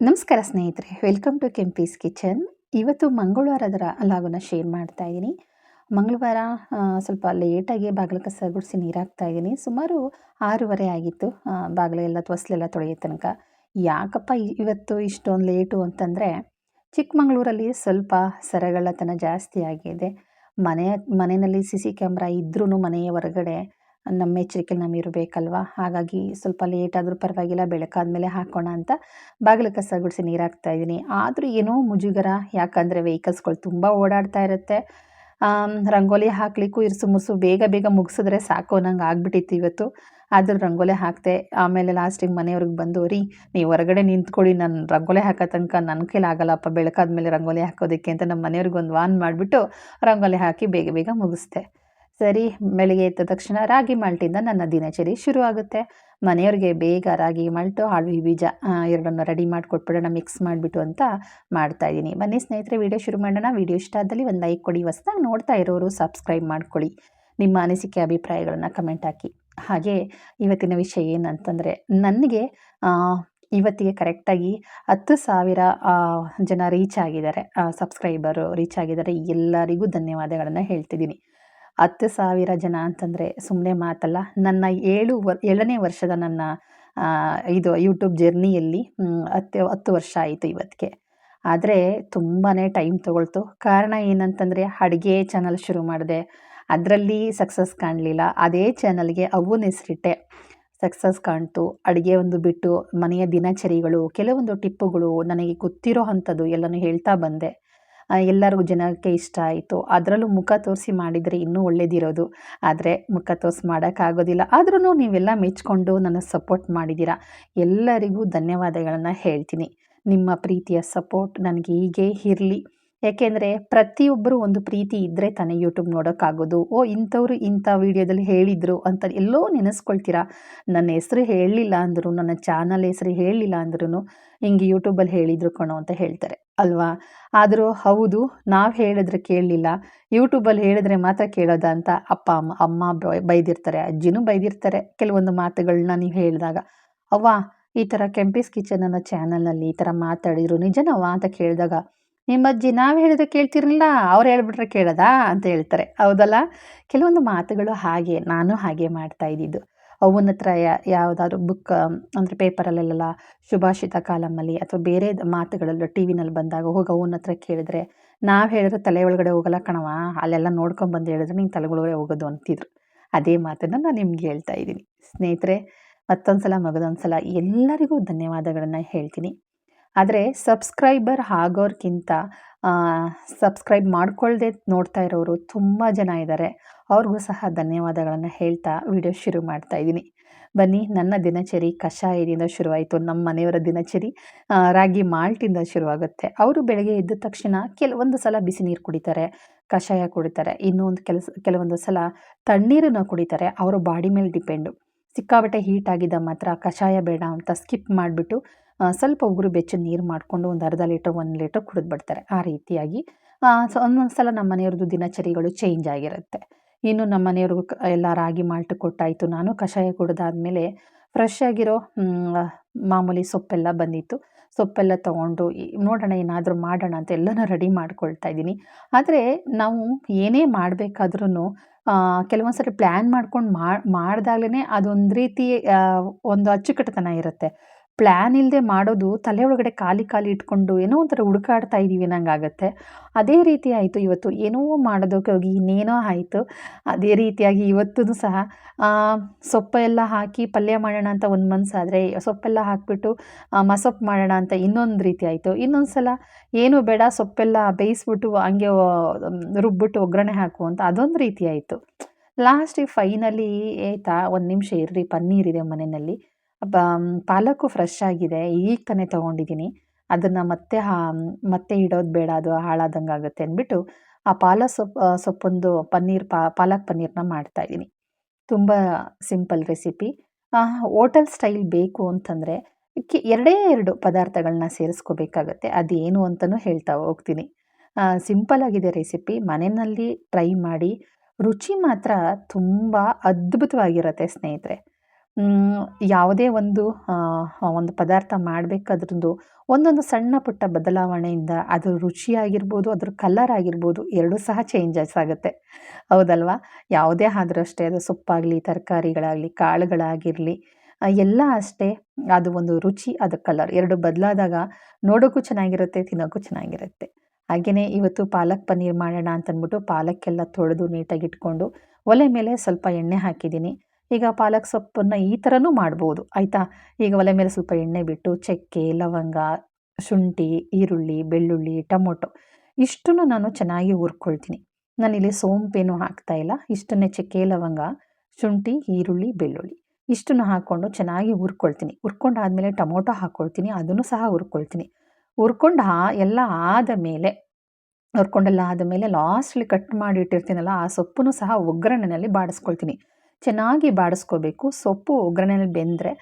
ನಮಸ್ಕಾರ ಸ್ನೇಹಿತರೆ welcome to Kempee's kitchen ಇವತ್ತು ಮಂಗಳವಾರದರ ಲಾಗುನ ಶೇರ್ ಮಾಡ್ತಾ ಇದ್ದೀನಿ. ಮಂಗಳವಾರ ಸ್ವಲ್ಪ ಲೇಟಾಗಿ ಬಾಗಿಲು ಕಸ ಗುಡಿಸಿ ನೀರು ಹಾಕ್ತಾ ಇದ್ದೀನಿ. ಸುಮಾರು ಆರೂವರೆ ಆಗಿತ್ತು ಬಾಗಿಲೆಲ್ಲ ತೊಸಲೆಲ್ಲ ತೊಳೆಯೋ ತನಕ. ಯಾಕಪ್ಪ ಇವತ್ತು ಇಷ್ಟೊಂದು ಲೇಟು ಅಂತಂದರೆ, ಚಿಕ್ಕಮಗಳೂರಲ್ಲಿ ಸ್ವಲ್ಪ ಸರಗಳತನ ಜಾಸ್ತಿ ಆಗಿದೆ. ಮನೆಯ, ಮನೆಯಲ್ಲಿ ಸಿ ಸಿ ಕ್ಯಾಮ್ರಾ ಇದ್ರೂ ಮನೆಯ ಹೊರಗಡೆ ನಮ್ಮ ಎಚ್ಚರಿಕೆಲಿ ನಾವು ಇರಬೇಕಲ್ವ? ಹಾಗಾಗಿ ಸ್ವಲ್ಪ ಲೇಟ್ ಆದರೂ ಪರವಾಗಿಲ್ಲ ಬೆಳಕಾದ ಮೇಲೆ ಹಾಕೋಣ ಅಂತ ಬಾಗಿಲು ಕಸ ಗುಡಿಸಿ ನೀರು ಹಾಕ್ತಾ ಇದ್ದೀನಿ. ಆದರೂ ಏನೋ ಮುಜುಗರ, ಯಾಕಂದರೆ ವೆಹಿಕಲ್ಸ್ಗಳು ತುಂಬ ಓಡಾಡ್ತಾ ಇರುತ್ತೆ. ರಂಗೋಲಿ ಹಾಕ್ಲಿಕ್ಕೂ ಇರ್ಸು ಮುರ್ಸು ಬೇಗ ಬೇಗ ಮುಗಿಸಿದ್ರೆ ಸಾಕು, ನಂಗೆ ಆಗ್ಬಿಟ್ಟಿತ್ತು ಇವತ್ತು. ಆದರೂ ರಂಗೋಲಿ ಹಾಕ್ತೆ ಆಮೇಲೆ ಲಾಸ್ಟಿಗೆ ಮನೆಯವ್ರಿಗೆ ಬಂದು, ರೀ, ನೀವು ಹೊರಗಡೆ ನಿಂತ್ಕೊಳ್ಳಿ ನಾನು ರಂಗೋಲಿ ಹಾಕೋ ತನಕ ನನ್ನ ಕೈಲಿ ಆಗಲ್ಲಪ್ಪ ಬೆಳಕಾದ ಮೇಲೆ ರಂಗೋಲಿ ಹಾಕೋದಕ್ಕೆ, ಅಂತ ನಮ್ಮ ಮನೆಯವ್ರಿಗೆ ಒಂದು ವಾನ್ ಮಾಡಿಬಿಟ್ಟು ರಂಗೋಲಿ ಹಾಕಿ ಬೇಗ ಬೇಗ ಮುಗಿಸ್ದೆ. ಸರಿ, ಬೆಳಿಗ್ಗೆ ಎದ್ದ ತಕ್ಷಣ ರಾಗಿ ಮಾಲ್ಟಿಂದ ನನ್ನ ದಿನಚರಿ ಶುರುವಾಗುತ್ತೆ. ಮನೆಯವ್ರಿಗೆ ಬೇಗ ರಾಗಿ ಮಾಲ್ಟು ಹಾಳು ಬೀಜ ಎರಡನ್ನು ರೆಡಿ ಮಾಡಿಕೊಟ್ಬಿಡೋಣ ಮಿಕ್ಸ್ ಮಾಡಿಬಿಟ್ಟು ಅಂತ ಮಾಡ್ತಾ ಇದ್ದೀನಿ. ಬನ್ನಿ ಸ್ನೇಹಿತರೆ ವಿಡಿಯೋ ಶುರು ಮಾಡೋಣ. ವಿಡಿಯೋ ಇಷ್ಟ ಆದಲ್ಲಿ ಒಂದು ಲೈಕ್ ಕೊಡಿ, ಹೊಸ್ದಾಗ ನೋಡ್ತಾ ಇರೋರು ಸಬ್ಸ್ಕ್ರೈಬ್ ಮಾಡ್ಕೊಳ್ಳಿ. ನಿಮ್ಮ ಅನಿಸಿಕೆ, ಅಭಿಪ್ರಾಯಗಳನ್ನು ಕಮೆಂಟ್ ಹಾಕಿ. ಹಾಗೆ ಇವತ್ತಿನ ವಿಷಯ ಏನಂತಂದರೆ, ನನಗೆ ಇವತ್ತಿಗೆ ಕರೆಕ್ಟಾಗಿ ಹತ್ತು ಸಾವಿರ ಜನ ರೀಚ್ ಆಗಿದ್ದಾರೆ. ಸಬ್ಸ್ಕ್ರೈಬರು ರೀಚ್ ಆಗಿದ್ದಾರೆ. ಎಲ್ಲರಿಗೂ ಧನ್ಯವಾದಗಳನ್ನು ಹೇಳ್ತಿದ್ದೀನಿ. ಹತ್ತು ಸಾವಿರ ಜನ ಅಂತಂದರೆ ಸುಮ್ಮನೆ ಮಾತಲ್ಲ, ನನ್ನ ಏಳು ವರ್ ಏಳನೇ ವರ್ಷದ ನನ್ನ ಇದು ಯೂಟ್ಯೂಬ್ ಜರ್ನಿಯಲ್ಲಿ ಹತ್ತು ಹತ್ತು ವರ್ಷ ಆಯಿತು ಇವತ್ತಿಗೆ ಆದರೆ ತುಂಬಾ ಟೈಮ್ ತೊಗೊಳ್ತು. ಕಾರಣ ಏನಂತಂದರೆ ಅಡುಗೆ ಚಾನಲ್ ಶುರು ಮಾಡಿದೆ. ಅದರಲ್ಲಿ ಸಕ್ಸಸ್ ಕಾಣಲಿಲ್ಲ. ಅದೇ ಚಾನಲ್ಗೆ ಅವನ ಹೆಸರಿಟ್ಟೆ ಸಕ್ಸಸ್ ಕಾಣ್ತು. ಅಡುಗೆ ಒಂದು ಬಿಟ್ಟು ಮನೆಯ ದಿನಚರಿಗಳು, ಕೆಲವೊಂದು ಟಿಪ್ಪುಗಳು ನನಗೆ ಗೊತ್ತಿರೋ ಅಂಥದ್ದು ಎಲ್ಲನೂ ಹೇಳ್ತಾ ಬಂದೆ. ಎಲ್ಲರಿಗೂ ಜನಕ್ಕೆ ಇಷ್ಟ ಆಯಿತು. ಅದರಲ್ಲೂ ಮುಖ ತೋರಿಸಿ ಮಾಡಿದರೆ ಇನ್ನೂ ಒಳ್ಳೇದಿರೋದು. ಆದರೆ ಮುಖ ತೋರಿಸಿ ಮಾಡೋಕ್ಕಾಗೋದಿಲ್ಲ. ಆದ್ರೂ ನೀವೆಲ್ಲ ಮೆಚ್ಕೊಂಡು ನನ್ನ ಸಪೋರ್ಟ್ ಮಾಡಿದ್ದೀರಾ? ಎಲ್ಲರಿಗೂ ಧನ್ಯವಾದಗಳನ್ನು ಹೇಳ್ತೀನಿ. ನಿಮ್ಮ ಪ್ರೀತಿಯ ಸಪೋರ್ಟ್ ನನಗೆ ಹೀಗೆ ಇರಲಿ. ಯಾಕೆಂದರೆ ಪ್ರತಿಯೊಬ್ಬರು ಒಂದು ಪ್ರೀತಿ ಇದ್ದರೆ ತಾನೇ ಯೂಟ್ಯೂಬ್ ನೋಡೋಕ್ಕಾಗೋದು. ಓ, ಇಂಥವ್ರು ಇಂಥ ವೀಡಿಯೋದಲ್ಲಿ ಹೇಳಿದರು ಅಂತ ಎಲ್ಲೋ ನೆನೆಸ್ಕೊಳ್ತೀರಾ? ನನ್ನ ಹೆಸರು ಹೇಳಲಿಲ್ಲ ಅಂದರೂ, ನನ್ನ ಚಾನಲ್ ಹೆಸರು ಹೇಳಲಿಲ್ಲ ಅಂದ್ರೂ ಹಿಂಗೆ ಯೂಟ್ಯೂಬಲ್ಲಿ ಹೇಳಿದ್ರು ಕಣೋ ಅಂತ ಹೇಳ್ತಾರೆ. ಅಲ್ವಾ? ಆದರೂ ಹೌದು, ನಾವು ಹೇಳಿದ್ರೆ ಕೇಳಲಿಲ್ಲ. ಯೂಟ್ಯೂಬಲ್ಲಿ ಹೇಳಿದ್ರೆ ಮಾತ್ರ ಕೇಳೋದ ಅಂತ ಅಪ್ಪ, ಅಮ್ಮ ಅಮ್ಮ ಬೈದಿರ್ತಾರೆ, ಅಜ್ಜಿನೂ ಬೈದಿರ್ತಾರೆ. ಕೆಲವೊಂದು ಮಾತುಗಳನ್ನ ನೀವು ಹೇಳಿದಾಗ, ಅವ್ವ, ಈ ಥರ ಕೆಂಪಿಸ್ ಕಿಚನ್ ಅನ್ನೋ ಚಾನಲ್ನಲ್ಲಿ ಈ ಥರ ಮಾತಾಡಿದ್ರು ನಿಜನವ್ವ ಅಂತ ಕೇಳಿದಾಗ ನಿಮ್ಮ ಅಜ್ಜಿ ನಾವು ಹೇಳಿದ್ರೆ ಕೇಳ್ತಿರಲಿಲ್ಲ, ಅವ್ರು ಹೇಳ್ಬಿಟ್ರೆ ಕೇಳೋದಾ ಅಂತ ಹೇಳ್ತಾರೆ. ಹೌದಲ್ಲ? ಕೆಲವೊಂದು ಮಾತುಗಳು ಹಾಗೆ, ನಾನು ಹಾಗೆ ಮಾಡ್ತಾ ಇದ್ದಿದ್ದು. ಅವನ ಹತ್ರ ಯಾವುದಾದ್ರು ಬುಕ್ ಅಂದರೆ ಪೇಪರಲ್ಲೆಲ್ಲ ಶುಭಾಷಿತ ಕಾಲಮಲ್ಲಿ ಅಥವಾ ಬೇರೆ ಮಾತುಗಳಲ್ಲೂ ಟಿ ವಿನಲ್ಲಿ ಬಂದಾಗ ಹೋಗಿ ಅವನ ಹತ್ರ ಕೇಳಿದ್ರೆ, ನಾವು ಹೇಳಿದ್ರೆ ತಲೆ ಒಳಗಡೆ ಹೋಗಲ್ಲ ಕಣವ ಅಲ್ಲೆಲ್ಲ ನೋಡ್ಕೊಂಬಂದು ಹೇಳಿದ್ರೆ ನಿಂಗೆ ತಲೆಗಳೇ ಹೋಗೋದು ಅಂತಿದ್ರು. ಅದೇ ಮಾತನ್ನು ನಾನು ನಿಮ್ಗೆ ಹೇಳ್ತಾ ಇದ್ದೀನಿ. ಸ್ನೇಹಿತರೆ ಮತ್ತೊಂದು ಸಲ ಮಗದೊಂದು ಸಲ ಎಲ್ಲರಿಗೂ ಧನ್ಯವಾದಗಳನ್ನು ಹೇಳ್ತೀನಿ. ಆದರೆ ಸಬ್ಸ್ಕ್ರೈಬರ್ ಆಗೋರ್ಗಿಂತ ಸಬ್ಸ್ಕ್ರೈಬ್ ಮಾಡ್ಕೊಳ್ಳದೆ ನೋಡ್ತಾ ಇರೋರು ತುಂಬ ಜನ ಇದ್ದಾರೆ ಅವ್ರಿಗೂ ಸಹ ಧನ್ಯವಾದಗಳನ್ನು ಹೇಳ್ತಾ ವಿಡಿಯೋ ಶುರು ಮಾಡ್ತಾ ಇದ್ದೀನಿ. ಬನ್ನಿ, ನನ್ನ ದಿನಚರಿ ಕಷಾಯದಿಂದ ಶುರುವಾಯಿತು. ನಮ್ಮ ಮನೆಯವರ ದಿನಚರಿ ರಾಗಿ ಮಾಲ್ಟಿಂದ ಶುರುವಾಗುತ್ತೆ. ಅವರು ಬೆಳಗ್ಗೆ ಎದ್ದ ತಕ್ಷಣ ಕೆಲವೊಂದು ಸಲ ಬಿಸಿ ನೀರು ಕುಡಿತಾರೆ, ಕಷಾಯ ಕುಡಿತಾರೆ. ಇನ್ನೊಂದು ಕೆಲಸ, ಕೆಲವೊಂದು ಸಲ ತಣ್ಣೀರನ್ನು ಕುಡಿತಾರೆ. ಅವರ ಬಾಡಿ ಮೇಲೆ ಡಿಪೆಂಡು ಸಿಕ್ಕಾಬಟ್ಟೆ ಹೀಟ್ ಆಗಿದ್ದ ಮಾತ್ರ ಕಷಾಯ ಬೇಡ ಅಂತ ಸ್ಕಿಪ್ ಮಾಡಿಬಿಟ್ಟು ಸ್ವಲ್ಪ ಉಗುರು ಬೆಚ್ಚ ನೀರು ಮಾಡಿಕೊಂಡು ಒಂದು ಅರ್ಧ ಲೀಟರ್, ಒಂದು ಲೀಟರ್ ಕುಡಿದ್ಬಿಡ್ತಾರೆ ಆ ರೀತಿಯಾಗಿ ಸೊ ಒಂದೊಂದು ಸಲ ನಮ್ಮ ಮನೆಯವ್ರದ್ದು ದಿನಚರಿಗಳು ಚೇಂಜ್ ಆಗಿರುತ್ತೆ. ಇನ್ನು ನಮ್ಮ ಮನೆಯವ್ರಿಗೂ ಎಲ್ಲ ರಾಗಿ ಮಾಲ್ಟ್ ಕೊಟ್ಟಾಯಿತು. ನಾನು ಕಷಾಯ ಕುಡಿದಾದ್ಮೇಲೆ ಫ್ರೆಶ್ ಆಗಿರೋ ಮಾಮೂಲಿ ಸೊಪ್ಪೆಲ್ಲ ಬಂದಿತ್ತು. ಸೊಪ್ಪೆಲ್ಲ ತೊಗೊಂಡು ನೋಡೋಣ ಏನಾದರೂ ಮಾಡೋಣ ಅಂತ ಎಲ್ಲನೂ ರೆಡಿ ಮಾಡ್ಕೊಳ್ತಾ ಇದ್ದೀನಿ. ಆದರೆ ನಾವು ಏನೇ ಮಾಡಬೇಕಾದ್ರೂ ಕೆಲವೊಂದು ಸರಿ ಪ್ಲ್ಯಾನ್ ಮಾಡ್ಕೊಂಡು ಮಾಡಿದಾಗಲೇ ಅದೊಂದು ರೀತಿ ಒಂದು ಅಚ್ಚುಕಟ್ಟುತನ ಇರುತ್ತೆ. ಪ್ಲ್ಯಾನ್ ಇಲ್ಲದೆ ಮಾಡೋದು ತಲೆ ಒಳಗಡೆ ಖಾಲಿ ಖಾಲಿ ಇಟ್ಕೊಂಡು ಏನೋ ಒಂಥರ ಹುಡುಕಾಡ್ತಾ ಇದ್ದೀವಿ ಆಗುತ್ತೆ. ಅದೇ ರೀತಿ ಆಯಿತು ಇವತ್ತು. ಏನೋ ಮಾಡೋದಕ್ಕೆ ಹೋಗಿ ಇನ್ನೇನೋ ಆಯಿತು. ಅದೇ ರೀತಿಯಾಗಿ ಇವತ್ತೂ ಸಹ ಸೊಪ್ಪೆಲ್ಲ ಹಾಕಿ ಪಲ್ಯ ಮಾಡೋಣ ಅಂತ ಒಂದು ಮನಸ್ಸಾದರೆ ಸೊಪ್ಪೆಲ್ಲ ಹಾಕಿಬಿಟ್ಟು ಮಸೊಪ್ಪು ಮಾಡೋಣ ಅಂತ ಇನ್ನೊಂದು ರೀತಿ ಆಯಿತು. ಇನ್ನೊಂದು ಸಲ ಏನು ಬೇಡ ಸೊಪ್ಪೆಲ್ಲ ಬೇಯಿಸ್ಬಿಟ್ಟು ಹಂಗೆ ರುಬ್ಬಿಟ್ಟು ಒಗ್ಗರಣೆ ಹಾಕು ಅಂತ ಅದೊಂದು ರೀತಿ ಆಯಿತು. ಲಾಸ್ಟಿಗೆ ಫೈನಲಿ ಏತಾ ಒಂದು ನಿಮಿಷ ಇರ್ರಿ ಪನ್ನೀರಿದೆ ಮನೆಯಲ್ಲಿ. ಬ ಪಾಲಕ್ಕು ಫ್ರೆಶ್ ಆಗಿದೆ. ಈಗ ತಾನೇ ತೊಗೊಂಡಿದ್ದೀನಿ ಅದನ್ನು ಮತ್ತೆ ಮತ್ತೆ ಇಡೋದು ಬೇಡ. ಅದು ಹಾಳಾದಂಗೆ ಆಗುತ್ತೆ ಅಂದ್ಬಿಟ್ಟು ಆ ಪಾಲಕ್ ಸೊಪ್ಪು ಸೊಪ್ಪೊಂದು ಪನ್ನೀರ್, ಪಾ, ಪಾಲಕ್ ಪನ್ನೀರ್ನ ಮಾಡ್ತಾಯಿದ್ದೀನಿ ತುಂಬ ಸಿಂಪಲ್ ರೆಸಿಪಿ. ಹೋಟೆಲ್ ಸ್ಟೈಲ್ ಬೇಕು ಅಂತಂದರೆ ಎರಡೇ ಎರಡು ಪದಾರ್ಥಗಳನ್ನ ಸೇರಿಸ್ಕೋಬೇಕಾಗತ್ತೆ. ಅದೇನು ಅಂತಲೂ ಹೇಳ್ತಾ ಹೋಗ್ತೀನಿ. ಸಿಂಪಲ್ ಆಗಿದೆ ರೆಸಿಪಿ. ಮನೆಯಲ್ಲಿ ಟ್ರೈ ಮಾಡಿ. ರುಚಿ ಮಾತ್ರ ತುಂಬ ಅದ್ಭುತವಾಗಿರುತ್ತೆ ಸ್ನೇಹಿತರೆ. ಯಾವುದೇ ಒಂದು ಒಂದು ಪದಾರ್ಥ ಮಾಡಬೇಕಾದ್ರದ್ದು ಒಂದೊಂದು ಸಣ್ಣ ಪುಟ್ಟ ಬದಲಾವಣೆಯಿಂದ ಅದು ರುಚಿಯಾಗಿರ್ಬೋದು, ಅದ್ರ ಕಲರ್ ಆಗಿರ್ಬೋದು, ಎರಡೂ ಸಹ ಚೇಂಜಸ್ ಆಗುತ್ತೆ. ಹೌದಲ್ವಾ? ಯಾವುದೇ ಆದರೂ ಅಷ್ಟೇ, ಅದು ಸೊಪ್ಪಾಗಲಿ, ತರಕಾರಿಗಳಾಗಲಿ, ಕಾಳುಗಳಾಗಿರಲಿ ಎಲ್ಲ ಅಷ್ಟೇ ಅದು ಒಂದು ರುಚಿ, ಅದು ಕಲರ್ ಎರಡು ಬದಲಾದಾಗ ನೋಡೋಕ್ಕೂ ಚೆನ್ನಾಗಿರುತ್ತೆ, ತಿನ್ನೋಕ್ಕೂ ಚೆನ್ನಾಗಿರುತ್ತೆ. ಹಾಗೆಯೇ ಇವತ್ತು ಪಾಲಕ್ ಪನ್ನೀರ್ ಮಾಡೋಣ ಅಂತಂದ್ಬಿಟ್ಟು ಎಲ್ಲ ತೊಳೆದು ನೀಟಾಗಿ ಇಟ್ಕೊಂಡು ಒಲೆ ಮೇಲೆ ಸ್ವಲ್ಪ ಎಣ್ಣೆ ಹಾಕಿದ್ದೀನಿ. ಈಗ ಪಾಲಕ್ ಸೊಪ್ಪನ್ನು ಈ ಥರನೂ ಮಾಡ್ಬೋದು, ಆಯಿತಾ? ಈಗ ಒಲೆ ಮೇಲೆ ಸ್ವಲ್ಪ ಎಣ್ಣೆ ಬಿಟ್ಟು ಚಕ್ಕೆ, ಲವಂಗ, ಶುಂಠಿ, ಈರುಳ್ಳಿ, ಬೆಳ್ಳುಳ್ಳಿ, ಟೊಮೊಟೊ ಇಷ್ಟನ್ನು ನಾನು ಚೆನ್ನಾಗಿ ಹುರ್ಕೊಳ್ತೀನಿ. ನಾನಿಲ್ಲಿ ಸೋಂಪೇನು ಹಾಕ್ತಾ ಇಲ್ಲ. ಇಷ್ಟನ್ನೇ ಚಕ್ಕೆ, ಲವಂಗ, ಶುಂಠಿ, ಈರುಳ್ಳಿ, ಬೆಳ್ಳುಳ್ಳಿ ಇಷ್ಟನ್ನು ಹಾಕ್ಕೊಂಡು ಚೆನ್ನಾಗಿ ಹುರ್ಕೊಳ್ತೀನಿ. ಹುರ್ಕೊಂಡಾದ್ಮೇಲೆ ಟೊಮೊಟೊ ಹಾಕ್ಕೊಳ್ತೀನಿ ಅದನ್ನು ಸಹ ಹುರ್ಕೊಳ್ತೀನಿ. ಹುರ್ಕೊಂಡು ಆ ಎಲ್ಲ ಆದ ಮೇಲೆ, ಹುರ್ಕೊಂಡೆಲ್ಲ ಆದ ಮೇಲೆ ಲಾಸ್ಟ್ಲಿ ಕಟ್ ಮಾಡಿ ಇಟ್ಟಿರ್ತೀನಲ್ಲ, ಆ ಸೊಪ್ಪನ್ನು ಸಹ ಒಗ್ಗರಣೆಯಲ್ಲಿ ಬಾಡಿಸ್ಕೊಳ್ತೀನಿ. ಚೆನ್ನಾಗಿ ಬಾಡಿಸ್ಕೋಬೇಕು. ಸೊಪ್ಪು ಒಗ್ಗರಣೆಯಲ್ಲಿ ಬೆಂದರೆ